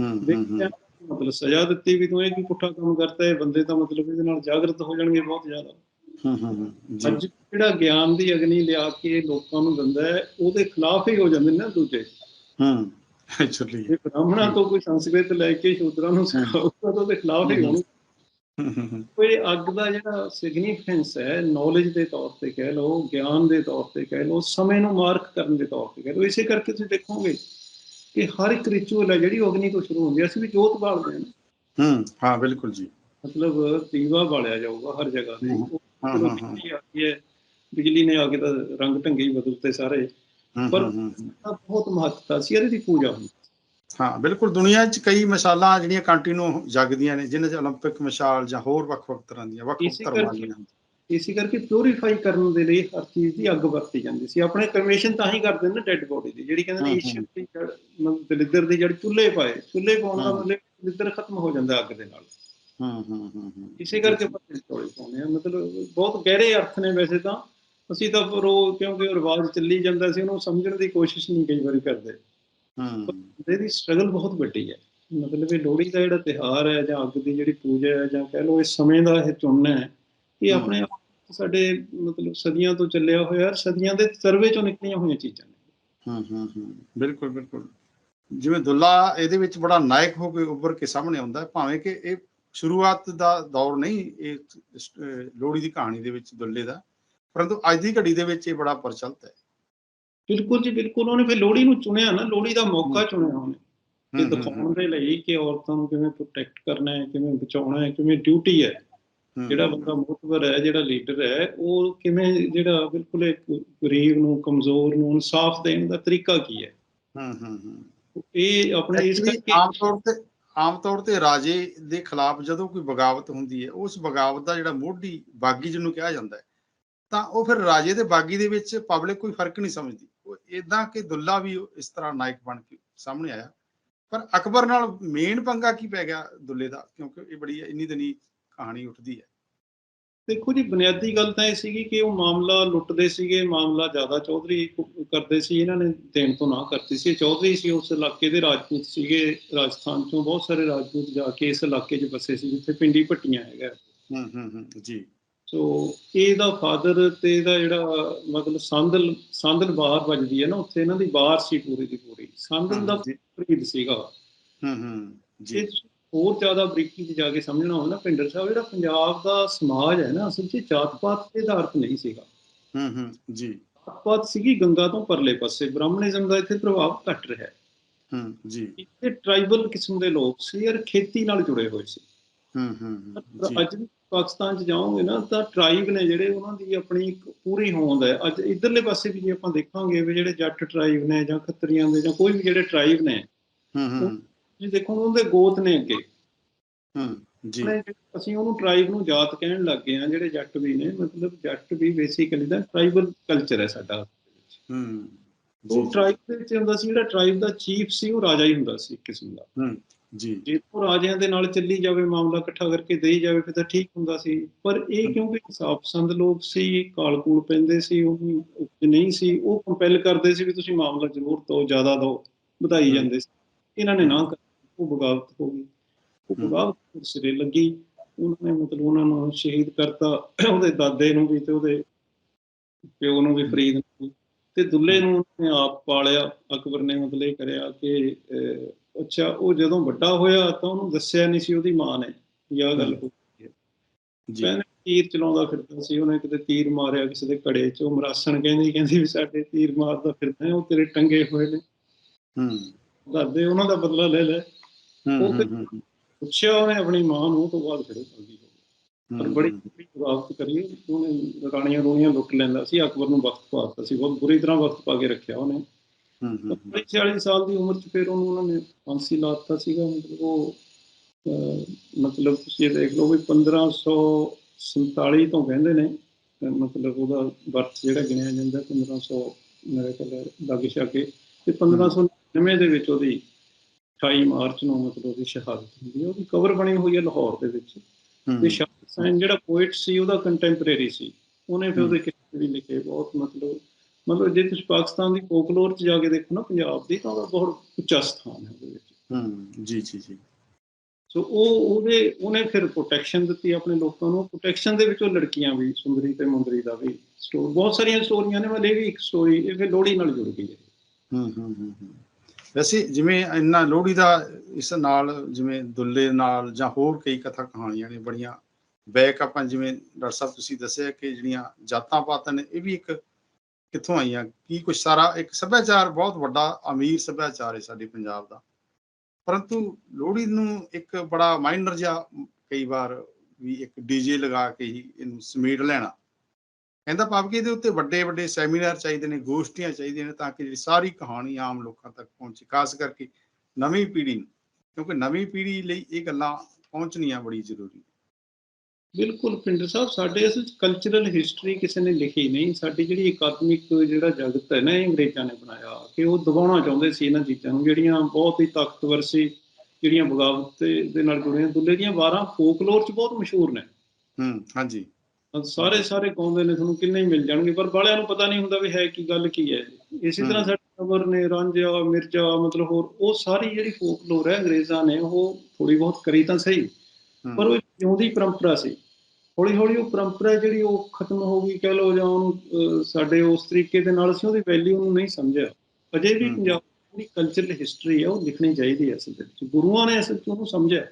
ਹੂੰ ਹੂੰ ਮਤਲਬ ਸਜ਼ਾ ਦਿੱਤੀ ਵੀ ਤੂੰ ਇਹ ਕੀ ਪੁੱਠਾ ਕੰਮ ਕਰਤਾ ਹੈ ਬੰਦੇ ਤਾਂ ਮਤਲਬ ਇਹਦੇ ਨਾਲ ਜਾਗਰਤ ਹੋ ਜਾਣਗੇ ਬਹੁਤ ਜ਼ਿਆਦਾ। ਹੂੰ ਹੂੰ ਜੀ। ਅੱਜ ਜਿਹੜਾ ਗਿਆਨ ਦੀ ਅਗਨੀ ਲਿਆ ਕੇ ਲੋਕਾਂ ਨੂੰ ਦਿੰਦਾ ਹੈ ਉਹਦੇ ਖਿਲਾਫ ਹੀ ਹੋ ਜਾਂਦੇ ਨੇ ਦੂਜੇ। ਹੂੰ ਐਕਚੁਅਲੀ ਜੇ ਬ੍ਰਾਹਮਣਾਂ ਤੋਂ ਕੋਈ ਸੰਸਕ੍ਰਿਤ ਲੈ ਕੇ ਸ਼ੂਦਰਾਂ ਨੂੰ ਸਿਖਾਊਗਾ ਤਾਂ ਉਹਦੇ ਖਿਲਾਫ ਹੀ ਹੋਣਗੇ। ਕੋਈ ਅੱਗ ਦਾ ਜਿਹੜਾ ਸਿਗਨੀਫੀਕੈਂਸ ਹੈ ਨੌਲੇਜ ਦੇ ਤੌਰ ਤੇ ਕਹਿ ਲਓ ਗਿਆਨ ਦੇ ਤੌਰ ਤੇ ਕਹਿ ਲਓ ਸਮੇਂ ਨੂੰ ਮਾਰਕ ਕਰਨ ਦੇ ਤੌਰ ਤੇ ਕਹਿ ਲਓ ਇਸੇ ਕਰਕੇ ਤੁਸੀਂ ਦੇਖੋਗੇ। ਕਿ ਹਰ ਇੱਕ ਰਿਚੁਅਲ ਹੈ ਜਿਹੜੀ ਉਹ ਅਗਨੀ ਤੋਂ ਸ਼ੁਰੂ ਹੁੰਦੀ ਹੈ ਅਸੀਂ ਵੀ ਜੋਤ ਬਾਲਦੇ ਹਾਂ ਹੂੰ ਹਾਂ ਬਿਲਕੁਲ ਜੀ ਮਤਲਬ ਦੀਵਾ ਬਾਲਿਆ ਜਾਊਗਾ ਹਰ ਜਗ੍ਹਾ ਤੇ ਹਮ, ਉਹ ਹਾਂ ਚਲੋ ਹਾਂ ਹਾਂ ਬਿਜਲੀ ਆ ਗਈ ਹੈ ਬਿਜਲੀ ਨੇ ਆ ਕੇ ਤਾਂ ਰੰਗ ਢੰਗੇ ਹੀ ਬਦਲਤੇ ਸਾਰੇ ਹੂੰ, ਪਰ- ਹੂੰ, ਹੂੰ, ਹੂੰ। ਤਾਂ ਬਹੁਤ ਮਹੱਤਤਾ ਸੀ ਇਹਦੀ ਪੂਜਾ ਹੁੰਦੀ ਹਾਂ ਬਿਲਕੁਲ ਦੁਨੀਆ 'ਚ ਕਈ ਮਿਸਾਲਾਂ ਜਿਹੜੀਆਂ ਕੰਟੀਨਿਊ ਜਗਦੀਆਂ ਨੇ ਜਿਨ੍ਹਾਂ 'ਚ 올림픽 ਮਿਸਾਲ ਜਾਂ ਹੋਰ ਵੱਖ-ਵੱਖ ਤਰ੍ਹਾਂ ਦੀਆਂ ਵੱਖ-ਵੱਖ ਇਸੇ ਧਰਮਾਂ ਕਰਕੇ- ਦੀਆਂ ਇਸੇ ਕਰਕੇ ਪਿਉਰੀਫਾਈ ਕਰਨ ਦੇ ਲਈ ਹਰ ਚੀਜ਼ ਦੀ ਅੱਗ ਵਰਤੀ ਜਾਂਦੀ ਸੀ। ਆਪਣੇ ਕ੍ਰਮੇਸ਼ਨ ਤਾਂ ਹੀ ਕਰਦੇ ਨੇ ਡੈੱਡ ਬੋਡੀ ਦੀ ਜਿਹੜੀ ਕਹਿੰਦੇ ਨੇ ਈਸ਼ਵਰ ਦੀ ਜੜ ਦਲਿੱਦਰ ਦੀ ਜੜ ਚੁੱਲ੍ਹੇ ਪਾਏ ਚੁੱਲ੍ਹੇ ਪਾਉਣ ਦਾ। ਮਤਲਬ ਦਲਿੱਦਰ ਖਤਮ ਹੋ ਜਾਂਦਾ ਅੱਗ ਦੇ ਨਾਲ। ਹੂੰ ਹੂੰ ਹੂੰ ਇਸੇ ਕਰਕੇ ਪੱਤੇ ਚੌੜੇ ਪਾਉਂਦੇ ਆ ਮਤਲਬ ਬਹੁਤ ਗਹਿਰੇ ਅਰਥ ਨੇ ਵੈਸੇ ਤਾਂ। ਅਸੀਂ ਤਾਂ ਉਹ ਕਿਉਂਕਿ ਉਹ ਰਿਵਾਜ ਚੱਲੀ ਜਾਂਦਾ ਸੀ ਉਹਨੂੰ ਸਮਝਣ ਦੀ ਕੋਸ਼ਿਸ਼ ਨਹੀਂ ਕਈ ਵਾਰੀ ਕਰਦੇ। ਹੂੰ। ਇਹਦੀ ਸਟਰਗਲ ਬਹੁਤ ਵੱਡੀ ਹੈ। ਮਤਲਬ ਇਹ ਲੋਹੜੀ ਦਾ ਜਿਹੜਾ ਤਿਹਾਰ ਹੈ ਜਾਂ ਅੱਗ ਦੀ ਜਿਹੜੀ ਪੂਜਾ ਹੈ ਜਾਂ ਕਹਿ ਲਓ ਇਸ ਸਮੇਂ ਦਾ ਇਹ ਚੁਣਨਾ ਹੈ ਇਹ। ਆਪਣੇ ਆਪ ਸਾਡੇ ਮਤਲਬ ਸਦੀਆਂ ਤੋਂ ਚੱਲਿਆ ਹੋਇਆ ਸਦੀਆਂ ਦੇ ਸਰਵੇ ਚੋਂ ਨਿਕਲੀਆਂ ਹੋਈਆਂ ਚੀਜ਼ਾਂ ਨੇ। ਹੂੰ ਹੂੰ ਹੂੰ। ਬਿਲਕੁਲ ਬਿਲਕੁਲ। ਜਿਵੇਂ ਦੁੱਲਾ ਇਹਦੇ ਵਿੱਚ ਬੜਾ ਨਾਇਕ ਹੋ ਕੇ ਉੱਭਰ ਕੇ ਸਾਹਮਣੇ ਆਉਂਦਾ ਹੈ ਭਾਵੇਂ ਕਿ ਇਹ ਸ਼ੁਰੂਆਤ ਦਾ ਦੌਰ ਨਹੀਂ ਇਹ ਲੋਹੜੀ ਦੀ ਕਹਾਣੀ ਦੇ ਵਿੱਚ ਦੁੱਲੇ ਦਾ ਪਰੰਤੂ ਅੱਜ ਦੀ ਘੜੀ ਦੇ ਵਿੱਚ ਇਹ ਬੜਾ ਪ੍ਰਚਲਿਤ ਹੈ। ਬਿਲਕੁਲ ਜੀ ਬਿਲਕੁਲ। ਉਹਨੇ ਫਿਰ ਲੋਹੜੀ ਨੂੰ ਚੁਣਿਆ ਨਾ ਲੋਹੜੀ ਦਾ ਮੌਕਾ ਚੁਣਿਆ ਉਹਨੇ ਇਹ ਦਿਖਾਉਣ ਦੇ ਲਈ ਕਿ ਔਰਤਾਂ ਨੂੰ ਕਿਵੇਂ ਪ੍ਰੋਟੈਕਟ ਕਰਨਾ ਹੈ ਕਿਵੇਂ ਬਚਾਉਣਾ ਹੈ ਕਿਵੇਂ ਡਿਊਟੀ ਹੂੰ, ਜਿਹੜਾ ਬੰਦਾ ਮੋਤਬਰ ਹੈ ਜਿਹੜਾ ਲੀਡਰ ਹੈ ਉਹ ਕਿਵੇਂ ਜਿਹੜਾ ਬਿਲਕੁਲ ਇੱਕ ਗਰੀਬ ਨੂੰ ਕਮਜ਼ੋਰ ਨੂੰ ਇਨਸਾਫ ਦੇਣ ਦਾ ਤਰੀਕਾ ਕੀ ਹੈ? ਹੂੰ ਹੂੰ ਹੂੰ। ਇਹ ਆਪਣੇ ਇਸ ਕਰਕੇ ਆਮ ਤੌਰ ਤੇ ਆਮ ਤੌਰ ਤੇ ਰਾਜੇ ਦੇ ਖਿਲਾਫ ਜਦੋਂ ਕੋਈ ਬਗਾਵਤ ਹੁੰਦੀ ਹੈ ਉਸ ਬਗਾਵਤ ਦਾ ਜਿਹੜਾ ਮੋਢੀ ਬਾਗੀ ਜਿਹਨੂੰ ਕਿਹਾ ਜਾਂਦਾ ਹੈ ਤਾਂ ਉਹ ਫਿਰ ਰਾਜੇ ਦੇ ਬਾਗੀ ਦੇ ਵਿੱਚ ਪਬਲਿਕ ਕੋਈ ਫ਼ਰਕ ਨਹੀਂ ਸਮਝਦੀ। ਉਹ ਇਦਾਂ ਕਿ ਦੁੱਲਾ ਵੀ ਇਸ ਤਰ੍ਹਾਂ ਨਾਇਕ ਬਣ ਕੇ ਸਾਹਮਣੇ ਆਇਆ। ਪਰ ਅਕਬਰ ਨਾਲ ਮੇਨ ਪੰਗਾ ਕੀ ਪੈ ਗਿਆ ਦੁੱਲੇ ਦਾ? ਕਿਉਂਕਿ ਇਹ ਬੜੀ ਇੰਨੀ ਦਿਨੀ ਕਹਾਣੀ ਉੱਠਦੀ ਹੈ। ਦੇਖੋ ਜੀ ਬੁਨਿਆਦੀ ਗੱਲ ਤਾਂ ਇਹ ਸੀਗੀ ਕਿ ਉਹ ਮਾਮਲਾ ਲੁੱਟਦੇ ਸੀਗੇ ਮਾਮਲਾ ਜ਼ਿਆਦਾ ਚੌਧਰੀ ਕਰਦੇ ਸੀ ਇਹਨਾਂ ਨੇ ਦੇਣ ਤੋਂ ਨਾ ਕਰਤੀ ਸੀ। ਚੌਧਰੀ ਸੀ ਉਸ ਇਲਾਕੇ ਦੇ ਰਾਜਪੂਤ ਸੀਗੇ ਰਾਜਸਥਾਨ ਤੋਂ ਬਹੁਤ ਸਾਰੇ ਰਾਜਪੂਤ ਜਾ ਕੇ ਇਸ ਇਲਾਕੇ 'ਚ ਵਸੇ ਸੀ ਜਿੱਥੇ ਪਿੰਡੀ ਭੱਟੀਆਂ ਹੈਗਾ। ਹੂੰ ਹੂੰ ਹੂੰ ਜੀ। ਸੋ ਇਹਦਾ ਫਾਦਰ ਤੇ ਇਹਦਾ ਜਿਹੜਾ ਮਤਲਬ ਸੰਦਲ ਸੰਦਲ ਬਾਹਰ ਵੱਜਦੀ ਹੈ ਨਾ ਉੱਥੇ ਇਹਨਾਂ ਦੀ ਬਾਹਰ ਸੀ ਪੂਰੀ ਦੀ ਪੂਰੀ। ਸੰਦਲ ਦਾ ਫਰੀਦ ਸੀਗਾ। ਹੂੰ ਹੂੰ ਜੇ। ਹੋਰ ਜ਼ਿਆਦਾ ਬਰੀਕੀ 'ਚ ਜਾ ਕੇ ਸਮਝਣਾ ਹੋਵੇ ਨਾ ਪਿੰਡਰ ਸਾਹਿਬ ਜਿਹੜਾ ਪੰਜਾਬ ਦਾ ਸਮਾਜ ਹੈ ਨਾ ਅਸਲ 'ਚ ਜਾਤ-ਪਾਤ ਤੇ ਆਧਾਰਿਤ ਨਹੀਂ ਸੀਗਾ। ਹੂੰ ਹੂੰ ਜੀ। ਜਾਤ-ਪਾਤ ਸੀਗੀ ਗੰਗਾ ਤੋਂ ਪਰਲੇ ਪਾਸੇ ਬ੍ਰਾਹਮਣਿਜ਼ਮ ਦਾ ਇੱਥੇ ਪ੍ਰਭਾਵ ਘਟ ਰਿਹਾ। ਹੈ ਹੂੰ ਜੀ। ਇੱਥੇ ਟ੍ਰਾਈਬਲ ਕਿਸਮ ਦੇ ਲੋਕ ਸੀ ਯਾਰ ਖੇਤੀ ਨਾਲ ਜੁੜੇ ਹੋਏ ਸੀ। ਹੂੰ ਹੂੰ ਅੱਜ ਵੀ ਪਾਕਿਸਤਾਨ 'ਚ ਜਾਓਗੇ ਨਾ ਤਾਂ ਟ੍ਰਾਈਬ ਨੇ ਜਿਹੜੇ ਉਹਨਾਂ ਦੀ ਆਪਣੀ ਪੂਰੀ ਹੋਂਦ ਹੈ। ਅੱਜ ਇਧਰਲੇ ਪਾਸੇ ਵੀ ਜੇ ਆਪਾਂ ਦੇਖਾਂਗੇ ਵੀ ਜਿਹੜੇ ਜੱਟ ਟ੍ਰਾਈਬ ਨੇ ਜਾਂ ਖੱਤਰੀਆਂ ਦੇ ਜਾਂ ਕੋਈ ਵੀ ਜਿਹੜੇ ਟ੍ਰਾਈਬ ਨੇ ਹੂੰ ਹੂੰ। ਜੀ ਦੇਖੋ ਉਹਨਾਂ ਦੇ ਗੋਤ ਨੇ ਅੱਗੇ। ਹੂੰ ਜੀ। ਅਸੀਂ ਉਹਨੂੰ ਟ੍ਰਾਈਬ ਨੂੰ ਜਾਤ ਕਹਿਣ ਲੱਗ ਗਏ ਆ ਜਿਹੜੇ ਜੱਟ ਵੀ ਨੇ ਮਤਲਬ ਜੱਟ ਵੀ ਬੇਸਿਕਲੀ ਦਾ ਟ੍ਰਾਈਬਲ ਕਲਚਰ ਹੈ ਸਾਡਾ। ਹੂੰ ਉਹ ਟ੍ਰਾਈਬ ਦੇ ਵਿੱਚ ਹੁੰਦਾ ਸੀ ਜਿਹੜਾ ਟ੍ਰਾਈਬ ਦਾ ਚੀਫ ਸੀ ਉਹ ਰਾਜਾ ਹੀ ਹੁੰਦਾ ਸੀ ਕਿਸਮ ਦਾ। ਜੀ। ਜੇ ਉਹ ਰਾਜਿਆਂ ਦੇ ਨਾਲ ਚੱਲੀ ਜਾਵੇ ਮਾਮਲਾ ਇਕੱਠਾ ਕਰਕੇ ਦੇਈ ਜਾਵੇ ਫਿਰ ਤਾਂ ਠੀਕ ਹੁੰਦਾ ਸੀ। ਪਰ ਇਹ ਕਿਉਂਕਿ ਇਨਸਾਫ ਪਸੰਦ ਲੋਕ ਸੀ ਕਾਲਕੂਲ ਪੈਂਦੇ ਸੀ ਉਹ ਨਹੀਂ ਸੀ ਉਹ ਕੰਪੈਲ ਕਰਦੇ ਸੀ ਵੀ ਤੁਸੀਂ ਮਾਮਲਾ ਜ਼ਰੂਰ ਦਿਓ ਜ਼ਿਆਦਾ ਦਿਓ ਵਧਾਈ। ਜਾਂਦੇ ਸੀ। ਇਹਨਾਂ ਨੇ ਨਾ ਕਰ ਉਹ ਬਗਾਵਤ ਹੋ ਗਈ। ਉਹ। ਬਗਾਵਤ ਸਿਰੇ ਲੱਗੀ। ਉਹਨਾਂ ਨੇ ਮਤਲਬ ਉਹਨਾਂ ਨੂੰ ਸ਼ਹੀਦ ਕਰਤਾ ਉਹਦੇ ਦਾਦੇ ਨੂੰ ਵੀ ਤੇ ਉਹਦੇ ਪਿਓ ਨੂੰ ਵੀ ਫਰੀਦ ਨੂੰ। ਤੇ ਦੁੱਲੇ ਨੂੰ ਉਹਨੇ ਆਪ ਪਾਲਿਆ। ਅਕਬਰ ਨੇ ਮਤਲਬ ਇਹ ਕਰਿਆ ਕਿ ਅੱਛਾ ਉਹ ਜਦੋਂ ਵੱਡਾ ਹੋਇਆ ਤਾਂ ਉਹਨੂੰ ਦੱਸਿਆ ਨਹੀਂ ਸੀ ਉਹਦੀ ਮਾਂ ਨੇ ਆਹ ਗੱਲ ਹੋ। ਗਈ ਜੀ। ਤੀਰ ਚਲਾਉਂਦਾ ਫਿਰਦਾ ਸੀ ਉਹਨੇ ਕਿਤੇ ਤੀਰ ਮਾਰਿਆ ਕਿਸੇ ਦੇ ਘੜੇ 'ਚ। ਉਹ ਮਰਾਸਣ ਕਹਿੰਦੀ ਕਹਿੰਦੀ ਵੀ ਸਾਡੇ ਤੀਰ ਮਾਰਦਾ ਫਿਰਦਾ ਉਹ ਤੇਰੇ ਟੰਗੇ ਹੋਏ ਨੇ। ਹੂੰ। ਦਾਦੇ ਉਹਨਾਂ ਦਾ ਬਦਲਾ ਲੈ ਲੈ ਉਹ ਫਿਰ- ਪੁੱਛਿਆ ਉਹਨੇ ਆਪਣੀ ਮਾਂ ਨੂੰ ਤੋਂ ਬਾਅਦ ਫਿਰ ਬਲਦੀ ਹੋ ਪਰ ਬੜੀ ਹੂੰ, ਬਗਾਵਤ ਕਰੀ। ਉਹਨੇ ਰਾਣੀਆਂ ਰੋਣੀਆਂ ਲੁੱਟ ਲੈਂਦਾ ਸੀ ਅਕਬਰ ਨੂੰ ਵਕਤ ਪਾ ਦਿੱਤਾ ਸੀ। ਬਹੁਤ ਬੁਰੀ ਤਰ੍ਹਾਂ ਵਕਤ ਪਾ ਕੇ ਰੱਖਿਆ ਉਹਨੇ। ਹੂੰ, ਹੂੰ, 40 ਸਾਲ ਦੀ ਉਮਰ 'ਚ ਫਿਰ ਉਹਨੂੰ ਉਹਨਾਂ ਨੇ ਫਾਂਸੀ ਲਾ ਦਿੱਤਾ ਸੀਗਾ। ਮਤਲਬ ਉਹ ਮਤਲਬ ਤੁਸੀਂ ਦੇਖ ਲਓ ਵੀ 1547 ਤੋਂ ਕਹਿੰਦੇ ਨੇ ਮਤਲਬ ਉਹਦਾ ਵਰਤ ਜਿਹੜਾ ਗਿਣਿਆ ਜਾਂਦਾ 1500 ਮੇਰੇ ਕੋਲ ਲੱਗ ਛਾਕੇ ਤੇ 1599 ਦੇ ਵਿੱਚ ਉਹਦੀ 28 ਮਾਰਚ ਨੂੰ ਮਤਲਬ ਉਹਦੀ ਸ਼ਹਾਦਤ ਹੁੰਦੀ ਹੈ। ਉਹਦੀ ਕਵਰ ਬਣੀ ਹੋਈ ਹੈ ਲਾਹੌਰ ਦੇ ਵਿੱਚ। ਤੇ ਸ਼ਾਹ ਹੁਸੈਨ ਜਿਹੜਾ ਪੋਇਟ ਸੀ ਉਹਦਾ ਕੰਟੈਂਪਰੇਰੀ ਸੀ। ਉਹਨੇ ਫਿਰ। ਉਹਦੇ ਕਿੱਸੇ ਵੀ ਲਿਖੇ ਬਹੁਤ ਮਤਲਬ ਮਤਲਬ ਜੇ ਤੁਸੀਂ ਪਾਕਿਸਤਾਨ ਦੀ ਫੋਕਲੋਰ 'ਚ ਜਾ ਕੇ ਦੇਖੋ ਨਾ ਪੰਜਾਬ ਦੀ ਤਾਂ ਉਹਦਾ ਬਹੁਤ ਉੱਚਾ ਸਥਾਨ ਹੈ ਉਹਦੇ ਵਿੱਚ। ਹੂੰ ਜੀ ਜੀ ਜੀ। ਸੋ ਉਹ ਉਹਦੇ ਉਹਨੇ ਫਿਰ ਪ੍ਰੋਟੈਕਸ਼ਨ ਦਿੱਤੀ ਆਪਣੇ ਲੋਕਾਂ ਨੂੰ। ਪ੍ਰੋਟੈਕਸ਼ਨ ਦੇ ਵਿੱਚ ਉਹ ਲੜਕੀਆਂ ਵੀ ਸੁੰਦਰੀ ਤੇ ਮੁੰਦਰੀ ਦਾ ਵੀ ਸਟੋਰ ਬਹੁਤ ਸਾਰੀਆਂ ਸਟੋਰੀਆਂ ਨੇ ਮਤਲਬ ਇਹ ਵੀ ਇੱਕ ਸਟੋਰੀ ਇਹ ਫਿਰ ਲੋਹੜੀ ਨਾਲ ਜੁੜ ਗਈ ਹੈ। ਹੂੰ ਹੂੰ ਹੂੰ ਹੂੰ। ਵੈਸੇ ਜਿਵੇਂ ਇੰਨਾ ਲੋਹੜੀ ਦਾ ਇਸ ਨਾਲ ਜਿਵੇਂ ਦੁੱਲੇ ਨਾਲ ਜਾਂ ਹੋਰ ਕਈ ਕਥਾ ਕਹਾਣੀਆਂ ਨੇ ਬੜੀਆਂ ਬੈਕ ਆਪਾਂ ਜਿਵੇਂ ਡਾਕਟਰ ਸਾਹਿਬ ਤੁਸੀਂ ਦੱਸਿਆ ਕਿ ਜਿਹੜੀਆਂ ਜਾਤਾਂ ਪਾਤਾਂ ਨੇ ਇਹ ਵੀ ਇੱਕ ਕਿੱਥੋਂ ਆਈਆਂ, ਕੀ ਕੁਝ ਸਾਰਾ ਇੱਕ ਸੱਭਿਆਚਾਰ ਬਹੁਤ ਵੱਡਾ ਅਮੀਰ ਸੱਭਿਆਚਾਰ ਹੈ ਸਾਡੇ ਪੰਜਾਬ ਦਾ। ਪਰੰਤੂ ਲੋਹੜੀ ਨੂੰ ਇੱਕ ਬੜਾ ਮਾਈਨਰ ਜਿਹਾ ਕਈ ਵਾਰ ਵੀ ਇੱਕ ਡੀਜੇ ਲਗਾ ਕੇ ਹੀ ਇਹਨੂੰ ਸਮੇਟ ਲੈਣਾ। ਕਹਿੰਦਾ ਭਾਵ ਕਿ ਇਹਦੇ ਉੱਤੇ ਵੱਡੇ ਵੱਡੇ ਸੈਮੀਨਾਰ ਚਾਹੀਦੇ ਨੇ ਗੋਸ਼ਟੀਆਂ ਚਾਹੀਦੀਆਂ ਨੇ ਤਾਂ ਕਿ ਜਿਹੜੀ ਸਾਰੀ ਕਹਾਣੀ ਆਮ ਲੋਕਾਂ ਤੱਕ ਪਹੁੰਚੇ ਖਾਸ ਕਰਕੇ ਨਵੀਂ ਪੀੜ੍ਹੀ ਨੂੰ ਕਿਉਂਕਿ ਨਵੀਂ ਪੀੜ੍ਹੀ ਲਈ ਇਹ ਗੱਲਾਂ ਪਹੁੰਚਣੀਆਂ ਬੜੀ ਜ਼ਰੂਰੀ ਬਿਲਕੁਲ ਪਿੰਡਰ ਸਾਹਿਬ ਸਾਡੇ ਇਸ ਕਲਚਰਲ ਹਿਸਟਰੀ ਕਿਸੇ ਨੇ ਲਿਖੀ ਨਹੀਂ ਸਾਡੀ ਜਿਹੜੀ ਅਕਾਦਮਿਕ ਜਿਹੜਾ ਜਗਤ ਹੈ ਨਾ ਇਹ ਅੰਗਰੇਜ਼ਾਂ ਨੇ ਬਣਾਇਆ ਕਿ ਉਹ ਦਬਾਉਣਾ ਚਾਹੁੰਦੇ ਸੀ ਇਹਨਾਂ ਚੀਜ਼ਾਂ ਨੂੰ ਜਿਹੜੀਆਂ ਬਹੁਤ ਹੀ ਤਾਕਤਵਰ ਸੀ ਜਿਹੜੀਆਂ ਬਗਾਵਤ ਦੇ- ਨਾਲ ਜੁੜੀਆਂ ਦੁੱਲੇ ਦੀਆਂ ਵਾਰਾਂ ਫੋਕਲੋਰ 'ਚ ਬਹੁਤ ਮਸ਼ਹੂਰ ਨੇ। ਹੂੰ ਹਾਂਜੀ। ਸਾਰੇ ਸਾਰੇ ਗਾਉਂਦੇ ਨੇ ਤੁਹਾਨੂੰ ਕਿੰਨੇ ਹੀ ਮਿਲ ਜਾਣਗੇ ਪਰ ਬਾਲਿਆਂ ਨੂੰ ਪਤਾ ਨਹੀਂ ਹੁੰਦਾ ਵੀ ਹੈ ਕੀ ਗੱਲ ਕੀ ਹੈ। ਇਸੇ ਤਰ੍ਹਾਂ। ਸਾਡੇ ਖਬਰ ਨੇ ਰਾਂਝਾ ਮਿਰਜ਼ਾ ਮਤਲਬ ਹੋਰ ਉਹ ਸਾਰੀ ਜਿਹੜੀ ਫੋਕਲੋਰ ਹੈ ਅੰਗਰੇਜ਼ਾਂ ਨੇ ਉਹ ਥੋੜੀ ਬਹੁਤ ਕਰੀ ਤਾਂ ਸਹੀ ਪਰ ਉਹ ਜਿਉਂਦੀ ਪਰੰਪਰਾ ਸੀ। ਹੌਲੀ ਹੌਲੀ ਉਹ ਪਰੰਪਰਾ ਜਿਹੜੀ ਉਹ ਖਤਮ ਹੋ ਗਈ ਕਹਿ ਲਓ ਜਾਂ ਉਹਨੂੰ ਸਾਡੇ ਉਸ ਤਰੀਕੇ ਦੇ ਨਾਲ ਅਸੀਂ ਉਹਦੀ ਵੈਲਿਊ ਨੂੰ ਨਹੀਂ ਸਮਝਿਆ। ਅਜੇ ਵੀ। ਪੰਜਾਬ ਦੀ ਕਲਚਰਲ ਹਿਸਟਰੀ ਹੈ ਉਹ ਲਿਖਣੀ ਚਾਹੀਦੀ ਹੈ ਅਸਲ ਵਿੱਚ। ਗੁਰੂਆਂ ਨੇ ਅਸਲ ਉਹਨੂੰ ਸਮਝਿਆ।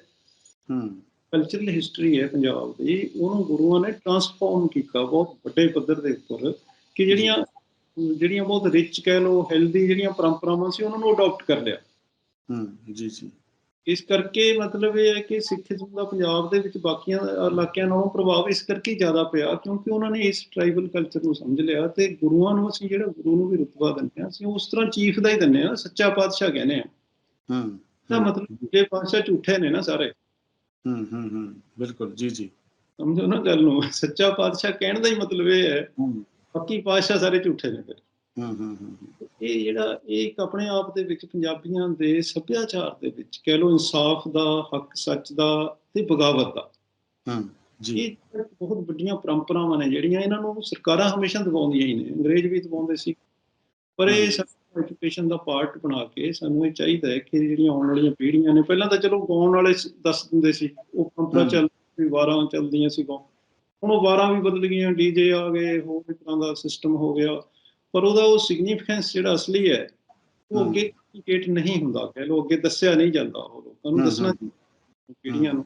ਹੂੰ। ਕਲਚਰਲ ਹਿਸਟਰੀ ਹੈ ਪੰਜਾਬ ਦੀ ਉਹਨੂੰ ਗੁਰੂਆਂ ਨੇ ਟਰਾਂਸਫਾਰਮ ਕੀਤਾ ਬਹੁਤ ਵੱਡੇ ਪੱਧਰ ਦੇ ਉੱਪਰ ਕਿ ਜਿਹੜੀਆਂ ਜਿਹੜੀਆਂ ਬਹੁਤ ਰਿਚ ਕਹਿ ਲਓ ਹੈਲਦੀ ਜਿਹੜੀਆਂ ਪਰੰਪਰਾਵਾਂ ਸੀ ਉਹਨਾਂ ਨੂੰ ਅਡਾਪਟ ਕਰ ਲਿਆ। ਹੂੰ ਜੀ ਜੀ। ਇਸ ਕਰਕੇ ਮਤਲਬ ਇਹ ਹੈ ਕਿ ਸਿੱਖੀਜ਼ਮ ਦਾ ਪੰਜਾਬ ਦੇ ਵਿੱਚ ਬਾਕੀਆਂ ਇਲਾਕਿਆਂ ਨਾਲੋਂ ਪ੍ਰਭਾਵ ਇਸ ਕਰਕੇ ਹੀ ਜ਼ਿਆਦਾ ਪਿਆ ਕਿਉਂਕਿ ਉਹਨਾਂ ਨੇ ਇਸ ਟ੍ਰਾਈਬਲ ਕਲਚਰ ਨੂੰ ਸਮਝ ਲਿਆ ਤੇ ਗੁਰੂਆਂ ਨੂੰ ਅਸੀਂ ਜਿਹੜਾ ਗੁਰੂ ਨੂੰ ਵੀ ਰੁਤਬਾ ਦਿੰਦੇ ਹਾਂ ਅਸੀਂ ਉਸ ਤਰ੍ਹਾਂ ਚੀਫ ਦਾ ਹੀ ਦਿੰਦੇ ਹਾਂ ਸੱਚਾ ਪਾਤਸ਼ਾਹ ਕਹਿੰਦੇ ਆ ਹੂੰ ਤਾਂ ਮਤਲਬ ਜੇ ਪਾਤਸ਼ਾਹ ਝੂਠੇ ਨੇ ਨਾ ਸਾਰੇ। ਹੂੰ ਹੂੰ ਹੂੰ ਬਿਲਕੁਲ ਜੀ ਜੀ। ਸਮਝੋ ਨਾ ਗੱਲ ਨੂੰ ਸੱਚਾ ਪਾਤਸ਼ਾਹ ਕਹਿਣ ਦਾ ਹੀ ਮਤਲਬ ਇਹ ਹੈ ਬਾਕੀ ਪਾਤਸ਼ਾਹ ਸਾਰੇ ਝੂਠੇ ਨੇ ਫਿਰ। ਹੂੰ ਹੂੰ ਹੂੰ ਇਹ ਜਿਹੜਾ ਇਹ ਇੱਕ ਆਪਣੇ ਆਪ ਦੇ ਵਿੱਚ ਪੰਜਾਬੀਆਂ ਦੇ ਸੱਭਿਆਚਾਰ ਦੇ ਵਿੱਚ ਕਹਿ ਲਓ ਇਨਸਾਫ ਦਾ ਹੱਕ ਸੱਚ ਦਾ ਤੇ ਬਗਾਵਤ ਦਾ। ਹੂੰ ਜੀ। ਇਹ ਬਹੁਤ ਵੱਡੀਆਂ ਪਰੰਪਰਾਵਾਂ ਨੇ ਜਿਹੜੀਆਂ ਇਹਨਾਂ ਨੂੰ ਸਰਕਾਰਾਂ ਹਮੇਸ਼ਾ ਦਬਾਉਂਦੀਆਂ ਹੀ ਨੇ ਅੰਗਰੇਜ਼ ਵੀ ਦਬਾਉਂਦੇ ਸੀ। ਪਰ ਇਹ ਐਜੂਕੇਸ਼ਨ ਦਾ ਪਾਰਟ ਬਣਾ ਕੇ ਸਾਨੂੰ ਇਹ ਚਾਹੀਦਾ ਹੈ ਕਿ ਜਿਹੜੀਆਂ ਆਉਣ ਵਾਲੀਆਂ ਪੀੜ੍ਹੀਆਂ ਨੇ ਪਹਿਲਾਂ ਤਾਂ ਚਲੋ ਗਾਉਣ ਵਾਲੇ ਦੱਸ ਦਿੰਦੇ ਸੀ ਉਹ ਪਰੰਪਰਾ ਹਮ। ਚੱਲ ਵੀ ਵਾਰਾਂ ਚੱਲਦੀਆਂ ਸੀ ਗਾਉਣ ਹੁਣ ਉਹ ਵਾਰਾਂ ਵੀ ਬਦਲ ਗਈਆਂ ਡੀਜੇ ਆ ਗਏ ਹੋਰ ਇੱਕ ਤਰ੍ਹਾਂ ਦਾ ਸਿਸਟਮ ਹੋ ਗਿਆ ਪਰ ਉਹਦਾ ਉਹ ਸਿਗਨੀਫੀਕੈਂਸ ਜਿਹੜਾ ਅਸਲੀ ਹੈ ਉਹ। ਅੱਗੇ ਕਮਿਊਨੀਕੇਟ ਨਹੀਂ ਹੁੰਦਾ ਕਹਿ ਲਓ ਅੱਗੇ ਦੱਸਿਆ ਨਹੀਂ ਜਾਂਦਾ ਉਹ ਲੋਕਾਂ ਨੂੰ ਦੱਸਣਾ ਹਮ। ਪੀੜ੍ਹੀਆਂ ਨੂੰ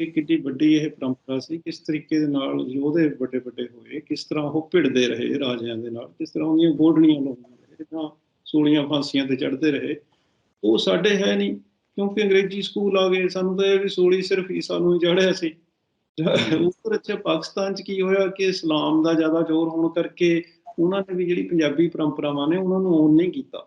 ਕਿ ਕਿੰਨੀ ਵੱਡੀ ਇਹ ਪਰੰਪਰਾ ਸੀ ਕਿਸ ਤਰੀਕੇ ਦੇ ਨਾਲ ਯੋਧੇ ਵੱਡੇ ਵੱਡੇ ਹੋਏ ਕਿਸ ਤਰ੍ਹਾਂ ਉਹ ਭਿੜਦੇ ਰਹੇ ਰਾਜਿਆਂ ਦੇ ਨਾਲ ਕਿਸ ਤਰ੍ਹਾਂ ਉਹਦੀਆਂ ਗੋਡਣੀਆਂ ਲਾਉਂਦੇ ਰਹੇ ਜਾਂ ਸੂਲੀਆਂ ਫਾਂਸੀਆਂ ਤੇ ਚੜ੍ਹਦੇ ਰਹੇ। ਉਹ ਸਾਡੇ ਹੈ ਨਹੀਂ ਕਿਉਂਕਿ ਅੰਗਰੇਜ਼ੀ ਸਕੂਲ ਆ ਗਏ ਸਾਨੂੰ ਤਾਂ ਇਹ ਵੀ ਸੂਲੀ ਸਿਰਫ ਈਸਾ ਨੂੰ ਚੜ੍ਹਿਆ ਸੀ। ਉੱਪਰ ਅੱਛਾ ਪਾਕਿਸਤਾਨ 'ਚ ਕੀ ਹੋਇਆ ਕਿ ਇਸਲਾਮ ਦਾ ਜ਼ਿਆਦਾ ਜ਼ੋਰ ਹੋਣ ਕਰਕੇ ਉਹਨਾਂ ਨੇ ਵੀ ਜਿਹੜੀ ਪੰਜਾਬੀ ਪਰੰਪਰਾਵਾਂ ਨੇ ਉਹਨਾਂ ਨੂੰ ਓਨ ਨਹੀਂ ਕੀਤਾ।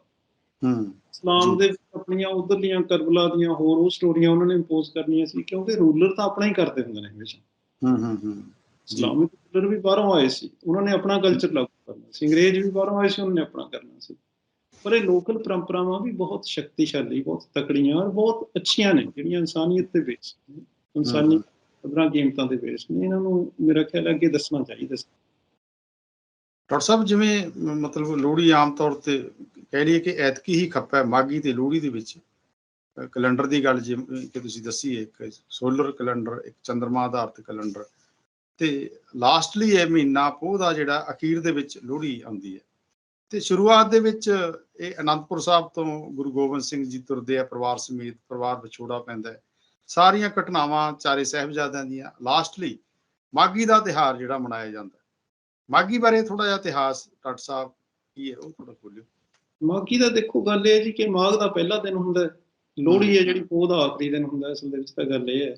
ਹੂੰ ਇਸਲਾਮ। ਦੇ ਵਿੱਚ ਆਪਣੀਆਂ ਉਧਰਲੀਆਂ ਕਰਬਲਾ ਦੀਆਂ ਹੋਰ ਉਹ ਸਟੋਰੀਆਂ ਉਹਨਾਂ ਨੇ ਇੰਪੋਜ਼ ਕਰਨੀਆਂ ਸੀ ਕਿਉਂਕਿ ਰੂਲਰ ਤਾਂ ਆਪਣਾ ਹੀ ਕਰਦੇ ਹੁੰਦੇ ਨੇ ਹਮੇਸ਼ਾ। ਹੂੰ ਹੂੰ ਹੂੰ। ਇਸਲਾਮਿਕ ਰੂਲਰ ਵੀ ਬਾਹਰੋਂ ਆਏ ਸੀ ਉਹਨਾਂ ਨੇ ਆਪਣਾ ਕਲਚਰ ਲਾਗੂ ਕਰਨਾ ਸੀ। ਅੰਗਰੇਜ਼ ਵੀ ਬਾਹਰੋਂ ਆਏ ਸੀ ਉਹਨਾਂ ਨੇ ਆਪਣਾ ਕਰਨਾ ਸੀ। ਪਰ ਇਹ ਲੋਕਲ ਪਰੰਪਰਾਵਾਂ ਵੀ ਬਹੁਤ ਸ਼ਕਤੀਸ਼ਾਲੀ ਬਹੁਤ ਤਕੜੀਆਂ ਔਰ ਬਹੁਤ ਅੱਛੀਆਂ ਨੇ ਜਿਹੜੀਆਂ ਇਨਸਾਨੀਅਤ ਦੇ ਵਿੱਚ ਇਨਸਾਨੀ ਕਦਰਾਂ ਕੀਮਤਾਂ ਦੇ ਬੇਸ ਨੇ ਇਹਨਾਂ ਨੂੰ ਮੇਰਾ ਖਿਆਲ ਹੈ ਅੱਗੇ ਦੱਸਣਾ ਚਾਹੀਦਾ ਸੀ। ਡਾਕਟਰ ਸਾਹਿਬ ਜਿਵੇਂ ਮਤਲਬ ਲੋਹੜੀ ਆਮ ਤੌਰ ਤੇ ਕਹਿ ਲਈਏ ਕਿ ਐਤਕੀ ਹੀ ਖੱਪਾ ਹੈ ਮਾਗੀ ਤੇ ਲੋਹੜੀ ਦੇ ਵਿੱਚ। ਕੈਲੰਡਰ ਦੀ ਗੱਲ ਜਿਵੇਂ ਕਿ ਤੁਸੀਂ ਦੱਸੀ ਹੈ ਇੱਕ ਸੋਲਰ ਕੈਲੰਡਰ ਇੱਕ ਚੰਦਰਮਾ ਆਧਾਰਿਤ ਕੈਲੰਡਰ। ਤੇ ਲਾਸਟਲੀ ਇਹ ਮਹੀਨਾ ਪੋਹ ਦਾ ਜਿਹੜਾ ਅਖੀਰ ਦੇ ਵਿੱਚ ਲੋਹੜੀ ਆਉਂਦੀ ਹੈ। ਤੇ ਸ਼ੁਰੂਆਤ ਦੇ ਵਿੱਚ ਇਹ ਅਨੰਦਪੁਰ ਸਾਹਿਬ ਤੋਂ ਗੁਰੂ ਗੋਬਿੰਦ ਸਿੰਘ ਜੀ ਤੁਰਦੇ ਆ, ਪਰਿਵਾਰ ਸਮੇਤ, ਪਰਿਵਾਰ ਵਿਛੋੜਾ ਪੈਂਦਾ ਹੈ। ਸਾਰੀਆਂ ਘਟਨਾਵਾਂ ਚਾਰੇ ਸਾਹਿਬਜ਼ਾਦਿਆਂ ਦੀਆਂ। ਲਾਸਟਲੀ ਮਾਗੀ ਦਾ ਤਿਹਾਰ ਜਿਹੜਾ ਮਨਾਇਆ ਜਾਂਦਾ ਹੈ। ਮਾਗੀ ਬਾਰੇ ਥੋੜਾ ਜਿਹਾ ਇਤਿਹਾਸ, ਡਾਕਟਰ ਸਾਹਿਬ, ਕੀ ਹੈ ਉਹ ਥੋੜਾ ਬੋਲਿਓ ਮਾਘੀ ਦਾ ਦੇਖੋ, ਗੱਲ ਇਹ ਜੀ ਕਿ ਮਾਘ ਦਾ ਪਹਿਲਾ ਦਿਨ ਹੁੰਦਾ ਲੋਹੜੀ ਹੈ ਜਿਹੜੀ ਪੋਹ ਦਾ ਆਖਰੀ ਦਿਨ ਹੁੰਦਾ ਅਸਲ ਦੇ ਵਿੱਚ ਤਾਂ ਗੱਲ ਇਹ ਹੈ।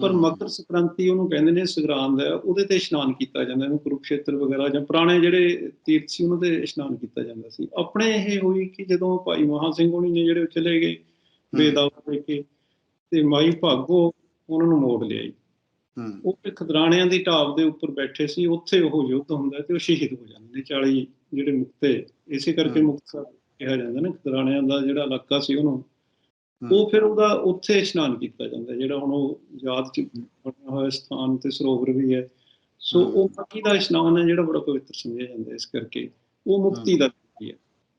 ਪਰ। ਮਕਰ ਸੰਕ੍ਰਾਂਤੀ ਉਹਨੂੰ ਕਹਿੰਦੇ ਨੇ ਸੰਗਰਾਂਦ ਹੈ ਉਹਦੇ ਤੇ ਇਸ਼ਨਾਨ ਕੀਤਾ ਜਾਂਦਾ ਇਹਨੂੰ ਕੁਰੂਕਸ਼ੇਤਰ ਵਗੈਰਾ ਜਾਂ ਪੁਰਾਣੇ ਜਿਹੜੇ ਤੀਰਥ ਸੀ ਉਹਨਾਂ ਤੇ ਇਸ਼ਨਾਨ ਕੀਤਾ ਜਾਂਦਾ ਸੀ ਆਪਣੇ ਇਹ ਹੋਈ ਕਿ ਜਦੋਂ ਭਾਈ ਮਹਾ ਸਿੰਘ ਹੋਣੀ ਨੇ ਜਿਹੜੇ ਚਲੇ ਗਏ ਬੇਦਾਵਾ ਦੇ ਕੇ ਤੇ ਮਾਈ ਭਾਗੋ ਉਹਨਾਂ ਨੂੰ ਮੋੜ ਲਿਆਈ ਹੂੰ ਉਹ ਤੇ ਖਦਰਾਣਿਆਂ ਦੀ ਢਾਬ ਦੇ ਉੱਪਰ ਬੈਠੇ ਸੀ ਉੱਥੇ ਉਹ ਯੁੱਧ ਹੁੰਦਾ ਤੇ ਉਹ ਸ਼ਹੀਦ ਹੋ ਜਾਂਦੇ ਨੇ 40 ਜਿਹੜੇ ਮੁਕਤੇ ਇਸੇ ਕਰਕੇ ਹਮ। ਮੁਕਤ ਸਾਹਿਬ ਕਿਹਾ ਜਾਂਦਾ ਨਾ ਖਦਰਾਣਿਆਂ ਦਾ ਜਿਹੜਾ ਇਲਾਕਾ ਸੀ ਉਹਨੂੰ ਉਹ ਫਿਰ ਉਹਦਾ ਉੱਥੇ ਇਸ਼ਨਾਨ ਕੀਤਾ ਜਾਂਦਾ ਜਿਹੜਾ ਹੁਣ ਉਹ ਯਾਦ ਚ ਬਣਿਆ ਹੋਇਆ ਸਥਾਨ ਤੇ ਸਰੋਵਰ ਵੀ ਹੈ। ਸੋ। ਉਹ ਮੱਕੀ ਦਾ ਇਸ਼ਨਾਨ ਹੈ ਜਿਹੜਾ ਬੜਾ ਪਵਿੱਤਰ ਸਮਝਿਆ ਜਾਂਦਾ ਹੈ ਇਸ ਕਰਕੇ। ਉਹ ਮੁਕਤੀ ਦਾ ਹੈ।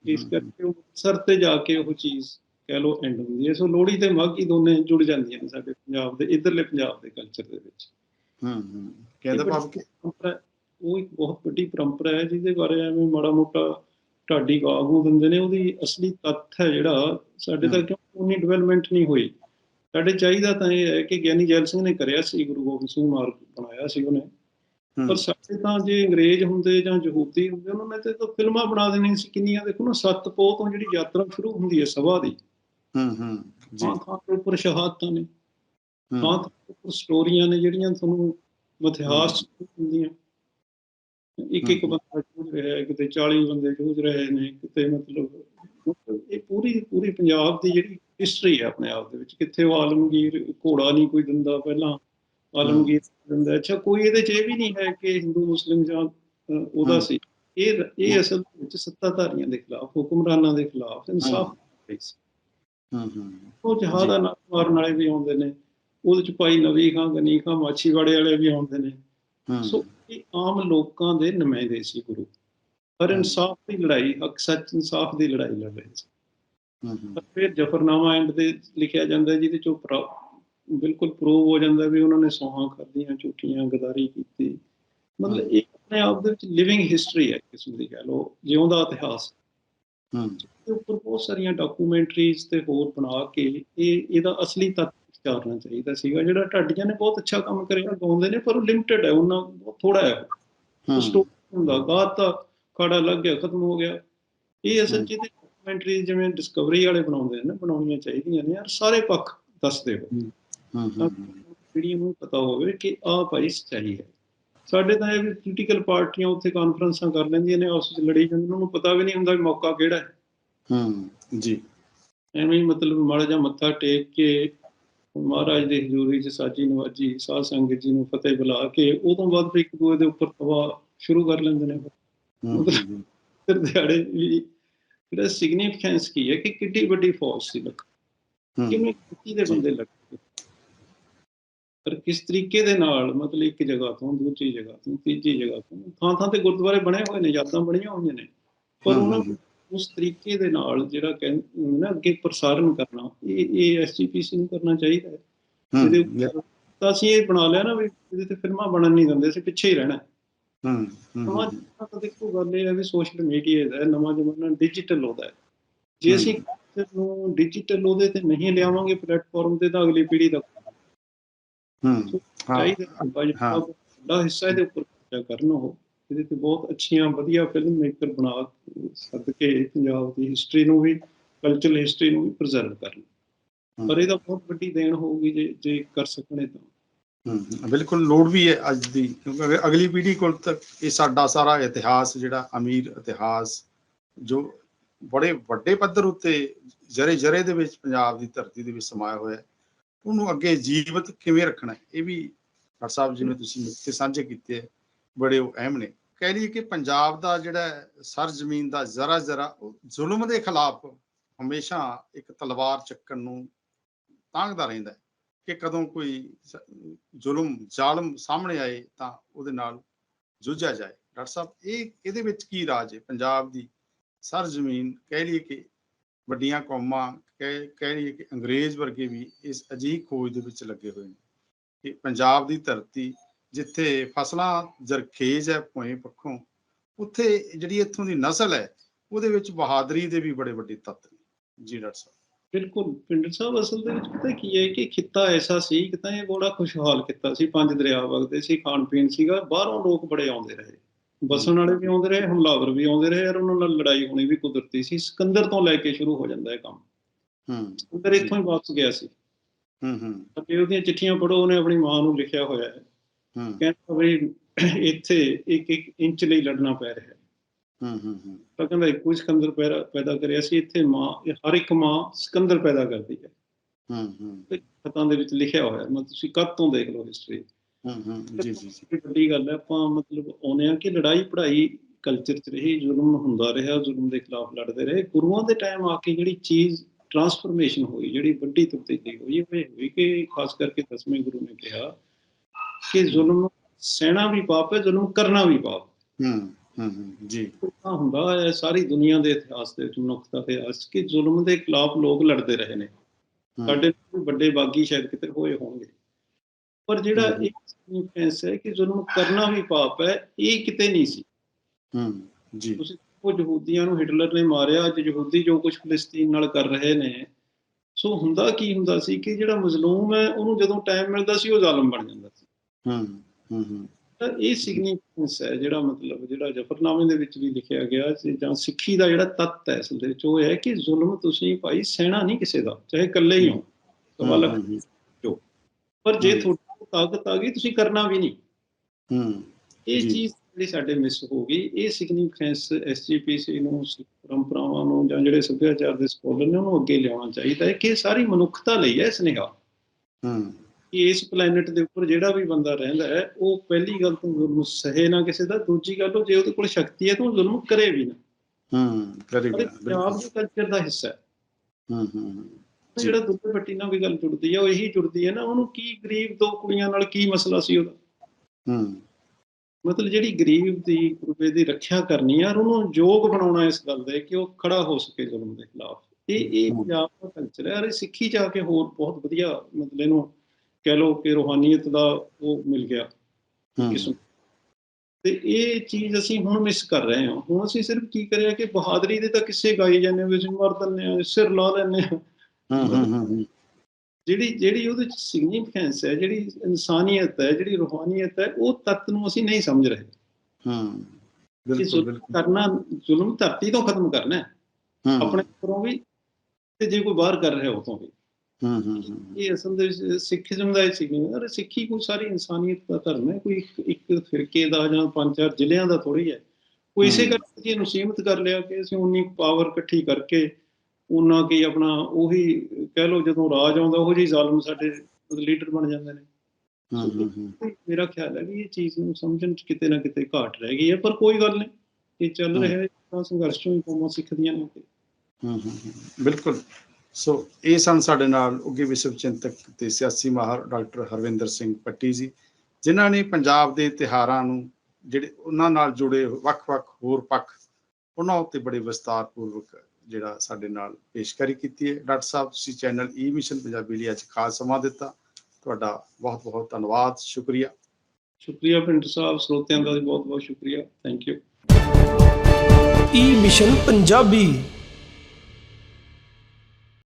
ਇਸ ਕਰਕੇ ਉਹ ਸਰ ਤੇ ਜਾ ਕੇ ਉਹ ਚੀਜ਼ ਕਹਿ ਲੋ ਐਂਡ ਹੁੰਦੀ ਹੈ। ਸੋ ਲੋਹੜੀ ਤੇ ਮਾਘੀ ਦੋਨੇ ਜੁੜ ਜਾਂਦੀਆਂ ਨੇ ਸਾਡੇ ਪੰਜਾਬ ਦੇ ਇਧਰਲੇ ਪੰਜਾਬ ਦੇ ਕਲਚਰ ਦੇ ਵਿੱਚ। ਹਮ ਹਮ ਕਹਿੰਦਾ ਭਾਵ ਕਿ ਉਹ ਇੱਕ ਬਹੁਤ ਵੱਡੀ ਪਰੰਪਰਾ ਹੈ ਜਿਹਦੇ ਬਾਰੇ ਐਵੇਂ ਮਾੜਾ ਮੋਟਾ ਢਾਡੀ ਗਾਗੂ ਦਿੰਦੇ ਨੇ। ਉਹਦੀ ਅਸਲੀ ਤੱਥ ਹੈ ਜਿਹੜਾ ਸਾਡੇ ਤੱਕ ਕਿਉਂ ਉਨੀ ਡਿਵੈਲਪਮੈਂਟ ਨਹੀਂ ਹੋਈ। ਸਾਡੇ ਚਾਹੀਦਾ ਤਾਂ ਇਹ ਹੈ ਕਿ ਗਿਆਨੀ ਜੈਲ ਸਿੰਘ ਨੇ ਕਰਿਆ ਸੀ ਗੁਰੂ ਗੋਬਿੰਦ ਸਿੰਘ ਮਾਰਗ ਬਣਾਇਆ ਸੀ ਉਹਨੇ। ਪਰ ਸਾਡੇ ਤਾਂ ਜੇ ਅੰਗਰੇਜ਼ ਹੁੰਦੇ ਜਾਂ ਯਹੂਦੀ ਹੁੰਦੇ ਉਹਨਾਂ ਨੇ ਤੇ ਤਾਂ ਫਿਲਮਾਂ ਬਣਾ ਦੇਣੀਆਂ ਸੀ ਕਿੰਨੀਆਂ। ਦੇਖੋ ਨਾ ਸੱਤ ਪੋਹ ਤੋਂ ਜਿਹੜੀ ਯਾਤਰਾ ਸ਼ੁਰੂ ਹੁੰਦੀ ਹੈ ਸਭਾ ਦੀ। ਹਮ ਹਮ ਜੀ। ਥਾਂ ਉੱਪਰ ਸ਼ਹਾਦਤਾਂ ਨੇ। ਥਾਂ ਉੱਪਰ ਸਟੋਰੀਆਂ ਨੇ ਜਿਹੜੀਆਂ ਤੁਹਾਨੂੰ ਇਤਿਹਾਸ ਹੁੰਦੀਆਂ। ਇੱਕ ਇੱਕ। ਬੰਦਾ ਜੂਝ ਰਿਹਾ ਹੈ ਕਿਤੇ 40 ਬੰਦੇ ਜੂਝ ਰਹੇ ਨੇ ਕਿਤੇ ਮਤਲਬ ਇਹ ਪੂਰੀ ਪੂਰੀ ਪੰਜਾਬ ਦੀ ਜਿਹੜੀ ਹਿਸਟਰੀ ਹੈ ਆਪਣੇ ਆਪ ਦੇ ਵਿੱਚ। ਕਿੱਥੇ ਉਹ ਆਲਮਗੀਰ ਘੋੜਾ ਨਹੀਂ ਕੋਈ ਦਿੰਦਾ ਪਹਿਲਾਂ ਆਲਮਗੀਰ ਦਿੰਦਾ ਅੱਛਾ ਕੋਈ ਇਹਦੇ ਚ ਇਹ ਵੀ ਨਹੀਂ ਹੈ ਕਿ ਹਿੰਦੂ ਮੁਸਲਿਮ ਜਾਂ ਉਹਦਾ। ਸੀ। ਇਹ ਇਹ ਅਸਲ ਵਿੱਚ ਸੱਤਾਧਾਰੀਆਂ ਦੇ ਖਿਲਾਫ ਹੁਕਮਰਾਨਾਂ ਦੇ ਖਿਲਾਫ ਇਨਸਾਫ ਹਮ। ਹਮ ਉਹ ਜਹਾਦ ਦਾ ਮਾਰਨ ਵਾਲੇ ਵੀ ਆਉਂਦੇ ਨੇ। ਉਹਦੇ ਚ ਭਾਈ ਨਵੀ ਖਾਂ ਗਨੀ ਖਾਂ ਮਾਛੀਵਾੜੇ ਵਾਲੇ ਵੀ ਆਉਂਦੇ ਨੇ। ਸੋ ਇਹ ਆਮ ਲੋਕਾਂ ਦੇ ਨੁਮਾਇੰਦੇ ਸੀ ਗੁਰੂ। ਪਰ। ਇਨਸਾਫ ਦੀ ਲੜਾਈ ਹੱਕ ਸੱਚ ਇਨਸਾਫ ਦੀ ਲੜਾਈ ਲੜ ਰਹੇ ਸੀ। ਫਿਰ ਜਫਰਨਾਮਾ ਐਂਡ ਦੇ ਲਿਖਿਆ ਜਾਂਦਾ ਹੈ ਜਿਹਦੇ ਚੋਂ ਬਿਲਕੁਲ ਪ੍ਰੂਵ ਹੋ ਜਾਂਦਾ ਵੀ ਉਹਨਾਂ ਨੇ ਸੌਹਾਂ ਖਾਧੀਆਂ ਝੂਠੀਆਂ ਗਦਾਰੀ ਕੀਤੀ। ਮਤਲਬ ਇਹ ਆਪਣੇ ਆਪ ਦੇ ਵਿੱਚ ਲਿਵਿੰਗ ਹਿਸਟਰੀ ਹੈ ਕਿਸਮ ਦੀ ਕਹਿ ਲਓ ਜਿਉਂਦਾ ਇਤਿਹਾਸ। ਦੇ ਉੱਪਰ ਬਹੁਤ ਸਾਰੀਆਂ ਡਾਕੂਮੈਂਟਰੀਜ਼ ਤੇ ਹੋਰ ਬਣਾ ਕੇ ਇਹ ਇਹਦਾ ਅਸਲੀ ਤੱਤ ਵਿਚਾਰਨਾ ਚਾਹੀਦਾ ਸੀਗਾ। ਜਿਹੜਾ ਢਾਡੀਆਂ ਨੇ ਬਹੁਤ ਅੱਛਾ ਕੰਮ ਕਰਿਆ ਗਾਉਂਦੇ ਨੇ ਪਰ ਉਹ ਲਿਮਟਿਡ ਹੈ ਉਹਨਾਂ ਬਹੁਤ ਥੋੜਾ ਹੈ। ਹਮ, ਸਟੋਰੀ ਹੁੰਦਾ ਗਾਤ ਤਾਂ ਕਾੜਾ ਲੱਗ ਗਿਆ ਖਤਮ ਹੋ ਗਿਆ। ਇਹ ਅਸਲ ਹਮ। ਡਾਕੂਮੈਂਟਰੀ ਜਿਵੇਂ ਡਿਸਕਵਰੀ ਵਾਲੇ ਬਣਾਉਂਦੇ ਨੇ ਬਣਾਉਣੀਆਂ ਚਾਹੀਦੀਆਂ ਨੇ ਯਾਰ ਸਾਰੇ ਪੱਖ ਦੱਸਦੇ ਹੋ। ਹਮ ਹਮ, ਹਮ, ਜਿਹੜੀ ਨੂੰ ਪਤਾ ਹੋਵੇ ਕਿ ਆਹ ਭਾਈ ਸੱਚਾਈ ਹੈ। ਸਾਡੇ ਤਾਂ ਇਹ ਵੀ ਪੋਲੀਟੀਕਲ ਪਾਰਟੀਆਂ ਉੱਥੇ ਕਾਨਫਰੰਸਾਂ ਕਰ ਲੈਂਦੀਆਂ ਨੇ ਉਸ ਵਿੱਚ ਲੜੀ ਜਾਂਦੀਆਂ ਉਹਨਾਂ ਨੂੰ ਪਤਾ ਵੀ ਨਹੀਂ ਹੁੰਦਾ ਵੀ ਮੌਕਾ ਕਿਹੜਾ ਹੈ। ਹਮ ਜੀ। ਐਵੇਂ ਹੀ ਮਤਲਬ ਮਾੜਾ ਜਿਹਾ ਮੱਥਾ ਟੇਕ ਕੇ ਮਹਾਰਾਜ ਦੇ ਹਜ਼ੂਰੀ 'ਚ ਸਾਜੀ ਨਵਾਜੀ ਸਾਧ ਸੰਗਤ ਜੀ ਨੂੰ ਫਤਿਹ ਬੁਲਾ ਕੇ ਉਦੋਂ ਬਾਅਦ ਫਿਰ ਇੱਕ ਦੂਏ ਦੇ ਉੱਪਰ ਤਵਾ ਸ਼ੁਰੂ ਕਰ ਲੈਂਦੇ ਨੇ। ਹਮ, ਫਿਰ ਦਿਹਾੜੇ ਵੀ ਜਿਹੜਾ ਸਿਗਨੀਫੀਕੈਂਸ ਕੀ ਹੈ ਕਿ ਕਿੱਡੀ ਵੱਡੀ ਫੌਜ ਸੀ ਲੱਗ ਕਿੰਨੇ ਕਿੱਤੀ ਦੇ ਬੰਦੇ ਲੱਗੇ ਪਰ ਕਿਸ ਤਰੀਕੇ ਦੇ ਨਾਲ ਮਤਲਬ ਇੱਕ ਜਗ੍ਹਾ ਤੋਂ ਦੂਜੀ ਜਗ੍ਹਾ ਤੋਂ ਤੀਜੀ ਜਗ੍ਹਾ ਤੋਂ ਥਾਂ ਥਾਂ ਤੇ ਗੁਰਦੁਆਰੇ ਬਣੇ ਹੋਏ ਨੇ ਯਾਦਾਂ ਬਣੀਆਂ ਹੋਈਆਂ ਨੇ। ਪਰ ਉਹਨਾਂ ਨੂੰ ਉਸ ਤਰੀਕੇ ਦੇ ਨਾਲ ਜਿਹੜਾ ਕਹਿੰਦੇ ਨਾ ਅੱਗੇ ਪ੍ਰਸਾਰਣ ਕਰਨਾ ਇਹ ਇਹ ਐਸਜੀਪੀਸੀ ਨੂੰ ਕਰਨਾ ਚਾਹੀਦਾ ਹੈ। ਇਹਦੇ ਤਾਂ ਅਸੀਂ ਇਹ ਬਣਾ ਲਿਆ ਨਾ ਵੀ ਇਹਦੇ ਤੇ ਫਿਲਮਾਂ ਬਣਨ ਨਹੀਂ ਦਿੰਦੇ ਅਸੀਂ ਪਿੱਛੇ ਹੀ ਰਹਿਣਾ ਜ਼ਮਾਨਾ ਤਾਂ ਦੇਖੋ ਗੱਲ ਇਹ ਹੈ ਵੀ ਸੋਸ਼ਲ ਮੀਡੀਆ ਦਾ ਨਵਾਂ ਜ਼ਮਾਨਾ ਡਿਜੀਟਲ ਉਹਦਾ ਹੈ ਜੇ। ਅਸੀਂ culture ਨੂੰ ਡਿਜੀਟਲ ਉਹਦੇ ਤੇ ਨਹੀਂ ਲਿਆਵਾਂਗੇ ਪਲੇਟਫਾਰਮ ਤੇ ਤਾਂ ਅਗਲੀ ਪੀੜ੍ਹੀ ਦਾ ਹਾਂ ਹੁੰਦਾ ਹਾਂ। ਵੱਡਾ ਹਿੱਸਾ ਇਹਦੇ ਉੱਪਰ ਖਰਚਾ ਕਰਨਾ ਹੋ ਇਹਦੇ ਤੇ ਬਹੁਤ ਅੱਛੀਆਂ ਵਧੀਆ ਫਿਲਮ ਮੇਕਰ ਬਣਾ ਸਦ ਕੇ ਪੰਜਾਬ ਦੀ ਹਿਸਟਰੀ ਨੂੰ ਵੀ ਕਲਚਰਲ ਹਿਸਟਰੀ ਨੂੰ ਵੀ ਪ੍ਰੀਜ਼ਰਵ ਕਰਨ। ਪਰ ਇਹਦਾ ਬਹੁਤ ਵੱਡੀ ਦੇਣ ਹੋਊਗੀ ਜੇ ਜੇ ਕਰ ਸਕਣੇ ਤਾਂ ਬਿਲਕੁਲ ਲੋੜ ਵੀ ਹੈ ਅੱਜ ਦੀ ਕਿਉਂਕਿ ਅਗਲੀ ਪੀੜ੍ਹੀ ਕੋਲ ਤੱਕ ਇਹ ਸਾਡਾ ਸਾਰਾ ਇਤਿਹਾਸ ਜਿਹੜਾ ਅਮੀਰ ਇਤਿਹਾਸ ਜੋ ਬੜੇ ਵੱਡੇ ਪੱਧਰ ਉੱਤੇ ਜਰੇ ਜਰੇ ਦੇ ਵਿੱਚ ਪੰਜਾਬ ਦੀ ਧਰਤੀ ਦੇ ਵਿੱਚ ਸਮਾਇਆ ਹੋਇਆ ਉਹਨੂੰ ਅੱਗੇ ਜੀਵਤ ਕਿਵੇਂ ਰੱਖਣਾ ਇਹ ਵੀ ਡਾਕਟਰ ਸਾਹਿਬ ਜਿਵੇਂ ਤੁਸੀਂ ਨੁਕਤੇ ਸਾਂਝੇ ਕੀਤੇ ਹੈ, ਬੜੇ ਉਹ ਅਹਿਮ ਨੇ। ਕਹਿ ਲਈਏ ਕਿ ਪੰਜਾਬ ਦਾ ਜਿਹੜਾ ਸਰ ਜ਼ਮੀਨ ਦਾ ਜ਼ਰਾ ਜ਼ਰਾ ਉਹ ਜ਼ੁਲਮ ਦੇ ਖਿਲਾਫ ਹਮੇਸ਼ਾ ਇੱਕ ਤਲਵਾਰ ਚੱਕਣ ਨੂੰ ਤਾਂਗਦਾ ਰਹਿੰਦਾ ਹੈ। ਕਿ ਕਦੋਂ ਕੋਈ ਜ਼ੁਲਮ, ਜ਼ਾਲਮ ਸਾਹਮਣੇ ਆਏ ਤਾਂ ਉਹਦੇ ਨਾਲ ਜੂਝਿਆ ਜਾਏ। ਡਾਕਟਰ ਸਾਹਿਬ, ਇਹ ਇਹਦੇ ਵਿੱਚ ਕੀ ਰਾਜ ਹੈ? ਪੰਜਾਬ ਦੀ ਸਰ ਜ਼ਮੀਨ ਕਹਿ ਲਈਏ ਕਿ ਵੱਡੀਆਂ ਕੌਮਾਂ, ਕਹਿ ਕਹਿ ਲਈਏ ਕਿ ਅੰਗਰੇਜ਼ ਵਰਗੇ ਵੀ ਇਸ ਅਜਿਹੀ ਖੋਜ ਦੇ ਵਿੱਚ ਲੱਗੇ ਹੋਏ ਨੇ ਕਿ ਪੰਜਾਬ ਦੀ ਧਰਤੀ ਜਿੱਥੇ ਫਸਲਾਂ ਜ਼ਰਖੇਜ਼ ਹੈ ਭੋਏ ਪੱਖੋਂ, ਉੱਥੇ ਜਿਹੜੀ ਇੱਥੋਂ ਦੀ ਨਸਲ ਹੈ, ਉਹਦੇ ਵਿੱਚ ਬਹਾਦਰੀ ਦੇ ਵੀ ਬੜੇ ਵੱਡੇ ਤੱਤ ਨੇ। ਜੀ ਡਾਕਟਰ ਸਾਹਿਬ। ਬਿਲਕੁਲ ਪਿੰਡਰ ਸਾਹਿਬ ਅਸਲ ਦੇ ਵਿੱਚ ਪਤਾ ਕੀ ਹੈ ਕਿ ਖਿੱਤਾ ਐਸਾ ਸੀ ਕਿ ਤਾਂ ਇਹ ਬੜਾ ਖੁਸ਼ਹਾਲ ਖਿੱਤਾ ਸੀ ਪੰਜ ਦਰਿਆ ਵਗਦੇ ਸੀ ਖਾਣ ਪੀਣ ਸੀਗਾ ਬਾਹਰੋਂ ਲੋਕ ਬੜੇ ਆਉਂਦੇ ਰਹੇ। ਬਸਣ ਵਾਲੇ ਵੀ ਆਉਂਦੇ ਰਹੇ ਹਮਲਾਵਰ ਵੀ ਆਉਂਦੇ ਰਹੇ ਔਰ ਉਹਨਾਂ ਨਾਲ ਲੜਾਈ ਹੋਣੀ ਵੀ ਕੁਦਰਤੀ ਸੀ। ਸਿਕੰਦਰ ਤੋਂ ਲੈ ਕੇ ਸ਼ੁਰੂ ਹੋ ਜਾਂਦਾ ਇਹ ਕੰਮ। ਹੂੰ ਸਿਕੰਦਰ ਇੱਥੋਂ ਹੀ ਵਾਪਸ ਗਿਆ ਸੀ। ਹੂੰ ਹੂੰ। ਅਤੇ ਉਹਦੀਆਂ ਚਿੱਠੀਆਂ ਪੜੋ ਉਹਨੇ ਆਪਣੀ ਮਾਂ ਨੂੰ ਲਿਖਿਆ ਹੋਇਆ ਹੈ। ਹੂੰ। ਕਹਿੰਦਾ ਵੀ ਇੱਥੇ ਇੱਕ ਇੱਕ ਇੰਚ ਲਈ ਲੜਨਾ ਪੈ ਰਿਹਾ ਹੈ ਹੂੰ ਤਾਂ ਕਹਿੰਦਾ ਇੱਕੋ ਹੀ ਸਿਕੰਦਰ ਪੈਦਾ ਕਰਿਆ ਸੀ ਇੱਥੇ ਮਾਂ ਇਹ ਹਰ ਇੱਕ ਮਾਂ ਸਿਕੰਦਰ ਪੈਦਾ ਕਰਦੀ ਹੈ। ਹੂੰ ਹੂੰ। ਖਤਾਂ ਦੇ ਵਿੱਚ ਲਿਖਿਆ ਹੋਇਆ। ਮਤਲਬ ਤੁਸੀਂ ਕਦ ਤੋਂ ਦੇਖ ਲਓ ਹਿਸਟਰੀ ਹੂੰ ਹੂੰ ਜੀ ਜੀ ਜੀ। ਵੱਡੀ ਗੱਲ ਹੈ ਆਪਾਂ ਮਤਲਬ ਆਉਂਦੇ ਆ ਕਿ ਲੜਾਈ ਪੜ੍ਹਾਈ ਕਲਚਰ 'ਚ ਰਹੀ ਜ਼ੁਲਮ ਹੁੰਦਾ ਰਿਹਾ ਜ਼ੁਲਮ ਦੇ ਖਿਲਾਫ ਲੜਦੇ ਰਹੇ। ਗੁਰੂਆਂ ਦੇ ਟਾਈਮ ਆ ਕੇ ਜਿਹੜੀ ਚੀਜ਼ ਟਰਾਂਸਫਰਮੇਸ਼ਨ ਹੋਈ ਜਿਹੜੀ ਵੱਡੀ ਤਬਦੀਲੀ ਹੋਈ ਉਹ ਇਹ ਹੋਈ ਕਿ ਖਾਸ ਕਰਕੇ ਦਸਵੇਂ ਗੁਰੂ ਨੇ ਕਿਹਾ ਕਿ ਜ਼ੁਲਮ ਸਹਿਣਾ ਵੀ ਪਾਪ ਹੈ ਜ਼ੁਲਮ ਕਰਨਾ ਵੀ ਪਾਪ ਹੈ। ਹੂੰ ਜੀ। ਤਾਂ ਹੁੰਦਾ ਹੈ ਸਾਰੀ ਦੁਨੀਆ ਦੇ ਇਤਿਹਾਸ ਦੇ ਵਿੱਚ ਮਨੁੱਖਤਾ ਦੇ 'ਚ ਕਿ ਜ਼ੁਲਮ ਦੇ ਖਿਲਾਫ ਲੋਕ ਲੜਦੇ ਰਹੇ ਨੇ। ਸਾਡੇ ਵੱਡੇ ਬਾਗੀ ਸ਼ਾਇਦ ਕਿਤੇ ਹੋਏ ਹੋਣਗੇ। ਪਰ ਜਿਹੜਾ। ਇੱਕ ਸਿਗਨੀਫੀਕੈਂਸ ਹੈ ਕਿ ਜ਼ੁਲਮ ਕਰਨਾ ਵੀ ਪਾਪ ਹੈ ਇਹ ਕਿਤੇ ਨਹੀਂ ਸੀ। ਹੂੰ ਜੀ। ਤੁਸੀਂ ਉਹ ਯਹੂਦੀਆਂ ਨੂੰ ਹਿਟਲਰ ਨੇ ਮਾਰਿਆ ਅੱਜ ਯਹੂਦੀ ਜੋ ਕੁਝ ਫਲਸਤੀਨ ਨਾਲ ਕਰ ਰਹੇ ਨੇ ਸੋ ਹੁੰਦਾ ਕੀ ਹੁੰਦਾ ਸੀ ਕਿ ਜਿਹੜਾ ਮਜ਼ਲੂਮ ਹੈ ਉਹਨੂੰ ਜਦੋਂ ਟਾਈਮ ਮਿਲਦਾ ਸੀ ਉਹ ਜ਼ਾਲਮ ਬਣ ਜਾਂਦਾ ਸੀ। ਹੂੰ ਹੂੰ। ਇਹ ਸਿਗਨੀਫੀਕੈਂਸ ਹੈ ਜਿਹੜਾ ਮਤਲਬ ਜਿਹੜਾ ਜਫਰਨਾਮੇ ਦੇ ਵਿੱਚ ਵੀ ਲਿਖਿਆ ਗਿਆ ਜਾਂ ਸਿੱਖੀ ਦਾ ਜਿਹੜਾ ਤੱਤ ਹੈ ਅਸਲ ਦੇ ਵਿੱਚ ਉਹ ਹੈ ਕਿ ਜ਼ੁਲਮ ਤੁਸੀਂ ਭਾਈ ਸਹਿਣਾ ਨਹੀਂ ਕਿਸੇ ਦਾ ਚਾਹੇ ਇਕੱਲੇ ਹੀ ਹੋ। ਸਵਾਲ ਹੈ ਹੂੰ, ਹੂੰ, ਪਰ ਜੇ। ਤੁਹਾਡੇ ਤਾਕਤ ਆ ਗਈ ਤੁਸੀਂ ਕਰਨਾ ਵੀ ਨਹੀਂ। ਹੂੰ। ਇਹ ਜੀ। ਚੀਜ਼ ਜਿਹੜੀ ਸਾਡੇ ਮਿਸ ਹੋ ਗਈ ਇਹ ਸਿਗਨੀਫੀਕੈਂਸ ਐਸਜੀਪੀਸੀ ਨੂੰ ਪਰੰਪਰਾਵਾਂ ਨੂੰ ਜਾਂ ਜਿਹੜੇ ਸੱਭਿਆਚਾਰ ਦੇ ਸਕੋਲਰ ਨੇ ਉਹਨੂੰ ਅੱਗੇ ਲਿਆਉਣਾ ਚਾਹੀਦਾ ਹੈ ਕਿ ਸਾਰੀ ਮਨੁੱਖਤਾ ਲਈ ਹੈ ਸੁਨੇਹਾ ਹੂੰ। ਕਿ ਇਸ ਪਲੈਨਟ ਦੇ ਉੱਪਰ ਜਿਹੜਾ ਵੀ ਬੰਦਾ ਰਹਿੰਦਾ ਹੈ ਉਹ ਪਹਿਲੀ ਗੱਲ ਤਾਂ ਜ਼ੁਲਮ ਸਹੇ ਨਾ ਕਿਸੇ ਦਾ ਦੂਜੀ ਗੱਲ ਉਹ ਜੇ ਉਹਦੇ ਕੋਲ ਸ਼ਕਤੀ ਹੈ ਤਾਂ ਉਹ ਜ਼ੁਲਮ ਕਰੇ ਵੀ ਨਾ। ਹੂੰ ਕਰੀ ਪੰਜਾਬ ਦੇ ਕਲਚਰ ਦਾ ਹਿੱਸਾ ਹੈ। ਹੂੰ ਹੂੰ। ਜਿਹੜਾ ਦੁੱਧ ਪੱਟੀ ਨਾਲ ਵੀ ਗੱਲ ਜੁੜਦੀ ਹੈ ਉਹ ਇਹੀ ਜੁੜਦੀ ਹੈ ਨਾ ਉਹਨੂੰ ਕੀ ਗਰੀਬ ਦੋ ਕੁੜੀਆਂ ਨਾਲ ਕੀ ਮਸਲਾ ਸੀ ਉਹਦਾ? ਹੂੰ। ਮਤਲਬ ਜਿਹੜੀ ਗਰੀਬ ਦੀ ਗੁਰਬੇ ਦੀ ਰੱਖਿਆ ਕਰਨੀ ਆ ਔਰ ਉਹਨੂੰ ਯੋਗ ਬਣਾਉਣਾ ਇਸ ਗੱਲ ਦੇ ਕਿ ਉਹ ਖੜਾ ਹੋ ਸਕੇ ਜ਼ੁਲਮ ਦੇ ਖਿਲਾਫ। ਇਹ ਇਹ। ਪੰਜਾਬ ਦਾ ਕਲਚਰ ਹੈ ਇਹ ਸਿੱਖੀ ਜਾ ਕੇ ਹੋਰ ਬਹੁਤ ਵਧੀਆ ਮਤਲਬ ਇਹਨੂੰ ਕਹਿ ਲਓ ਕਿ ਰੋਹਾਨੀਅਤ ਦਾ ਉਹ ਮਿਲ ਗਿਆ ਕਿਸਮ ਤੇ ਇਹ ਚੀਜ਼ ਅਸੀਂ ਹੁਣ ਮਿਸ ਕਰ ਰਹੇ ਹਾਂ। ਹੁਣ ਅਸੀਂ ਸਿਰਫ ਕੀ ਕਰਿਆ ਕਿ ਬਹਾਦਰੀ ਦੇ ਤਾਂ ਕਿਸੇ ਗਾਈ ਜਾਂਦੇ ਹਾਂ ਅਸੀਂ ਮਰ ਦਿੰਦੇ ਹਾਂ ਸਿਰ ਲਾ ਲੈਂਦੇ ਹਾਂ। ਹੂੰ ਹੂੰ ਹੂੰ, ਹੂੰ। ਜਿਹੜੀ ਜਿਹੜੀ ਉਹਦੇ ਚ ਸਿਗਨੀਫੀਕੈਂਸ ਹੈ ਜਿਹੜੀ ਇਨਸਾਨੀਅਤ ਹੈ ਜਿਹੜੀ ਰੂਹਾਨੀਅਤ ਹੈ ਉਹ ਤੱਤ ਨੂੰ ਅਸੀਂ ਨਹੀਂ ਸਮਝ ਰਹੇ। ਹੂੰ ਬਿਲਕੁਲ ਕਰਨਾ ਜ਼ੁਲਮ ਧਰਤੀ ਤੋਂ ਖਤਮ ਕਰਨਾ ਹੈ। ਆਪਣੇ ਘਰੋਂ ਵੀ ਤੇ ਜੇ ਕੋਈ ਬਾਹਰ ਕਰ ਰਿਹਾ ਉਤੋਂ ਵੀ। ਹੂੰ ਹੂੰ ਇਹ ਅਸਲ ਦੇ ਵਿੱਚ ਸਿੱਖੀਜ਼ਮ ਦਾ ਇਹ ਹੈ ਸਿੱਖੀ ਕੋਈ ਸਾਰੀ ਇਨਸਾਨੀਅਤ ਦਾ ਧਰਮ ਹੈ ਕੋਈ ਇੱਕ ਇੱਕ ਫਿਰਕੇ ਦਾ ਜਾਂ ਪੰਜ ਚਾਰ ਜ਼ਿਲ੍ਹਿਆਂ ਦਾ ਥੋੜੀ ਹੈ। ਕੋਈ ਇਸੇ। ਕਰਕੇ ਜੀ ਇਹਨੂੰ ਸੀਮਿਤ ਕਰ ਲਿਆ ਕਿ ਅਸੀਂ ਉਨੀ ਪਾਵਰ ਇਕੱਠੀ ਕਰਕੇ ਉਹਨਾਂ ਕੀ ਆਪਣਾ ਉਹੀ ਕਹਿ ਲਓ ਜਦੋਂ ਰਾਜ ਆਉਂਦਾ ਉਹ ਜਿਹੀ ਜ਼ਾਲਮ ਸਾਡੇ ਲੀਡਰ ਬਣ ਜਾਂਦੇ ਨੇ। ਹੂੰ ਹੂੰ ਹੂੰ। ਮੇਰਾ ਖਿਆਲ ਹੈ ਕਿ ਇਹ ਚੀਜ਼ ਨੂੰ ਸਮਝਣ ਚ ਕਿਤੇ ਨਾ ਕਿਤੇ ਘਾਟ ਰਹਿ ਗਈ ਹੈ ਪਰ ਕੋਈ ਗੱਲ ਨਹੀਂ ਇਹ ਚੱਲ। ਰਿਹਾ ਹੈ ਤਾਂ ਸੰਘਰਸ਼ ਚੋਂ ਹੀ ਕੌਮਾਂ ਸਿੱਖਦੀਆਂ ਨੇ ਹੂੰ ਹੂੰ ਹੂੰ, ਬਿਲਕੁਲ। ਸੋ ਇਹ ਸਨ ਸਾਡੇ ਨਾਲ ਉੱਗੇ ਵਿਸ਼ਵ ਚਿੰਤਕ ਤੇ ਸਿਆਸੀ ਮਾਹਰ ਡਾਕਟਰ ਹਰਵਿੰਦਰ ਸਿੰਘ ਪੱਟੀ ਜੀ ਜਿਨ੍ਹਾਂ ਨੇ ਪੰਜਾਬ ਦੇ ਤਿਹਾਰਾਂ ਨੂੰ ਜਿਹੜੇ ਉਹਨਾਂ ਨਾਲ ਜੁੜੇ ਵੱਖ-ਵੱਖ ਹੋਰ ਪੱਖ ਉਹਨਾਂ ਉੱਤੇ ਬੜੇ ਵਿਸਤਾਰਪੂਰਵਕ ਜਿਹੜਾ ਸਾਡੇ ਨਾਲ ਪੇਸ਼ਕਾਰੀ ਕੀਤੀ ਹੈ। ਡਾਕਟਰ ਸਾਹਿਬ ਤੁਸੀਂ ਚੈਨਲ ਈ ਮਿਸ਼ਨ ਪੰਜਾਬੀ ਲਈ ਅੱਜ ਖਾਸ ਸਮਾਂ ਦਿੱਤਾ। ਤੁਹਾਡਾ ਬਹੁਤ-ਬਹੁਤ ਧੰਨਵਾਦ ਸ਼ੁਕਰੀਆ। ਸ਼ੁਕਰੀਆ ਪਿੰਡ ਸਾਹਿਬ ਸਰੋਤਿਆਂ ਦਾ ਵੀ ਬਹੁਤ ਬਹੁਤ ਸ਼ੁਕਰੀਆ। Thank you E mission Punjabi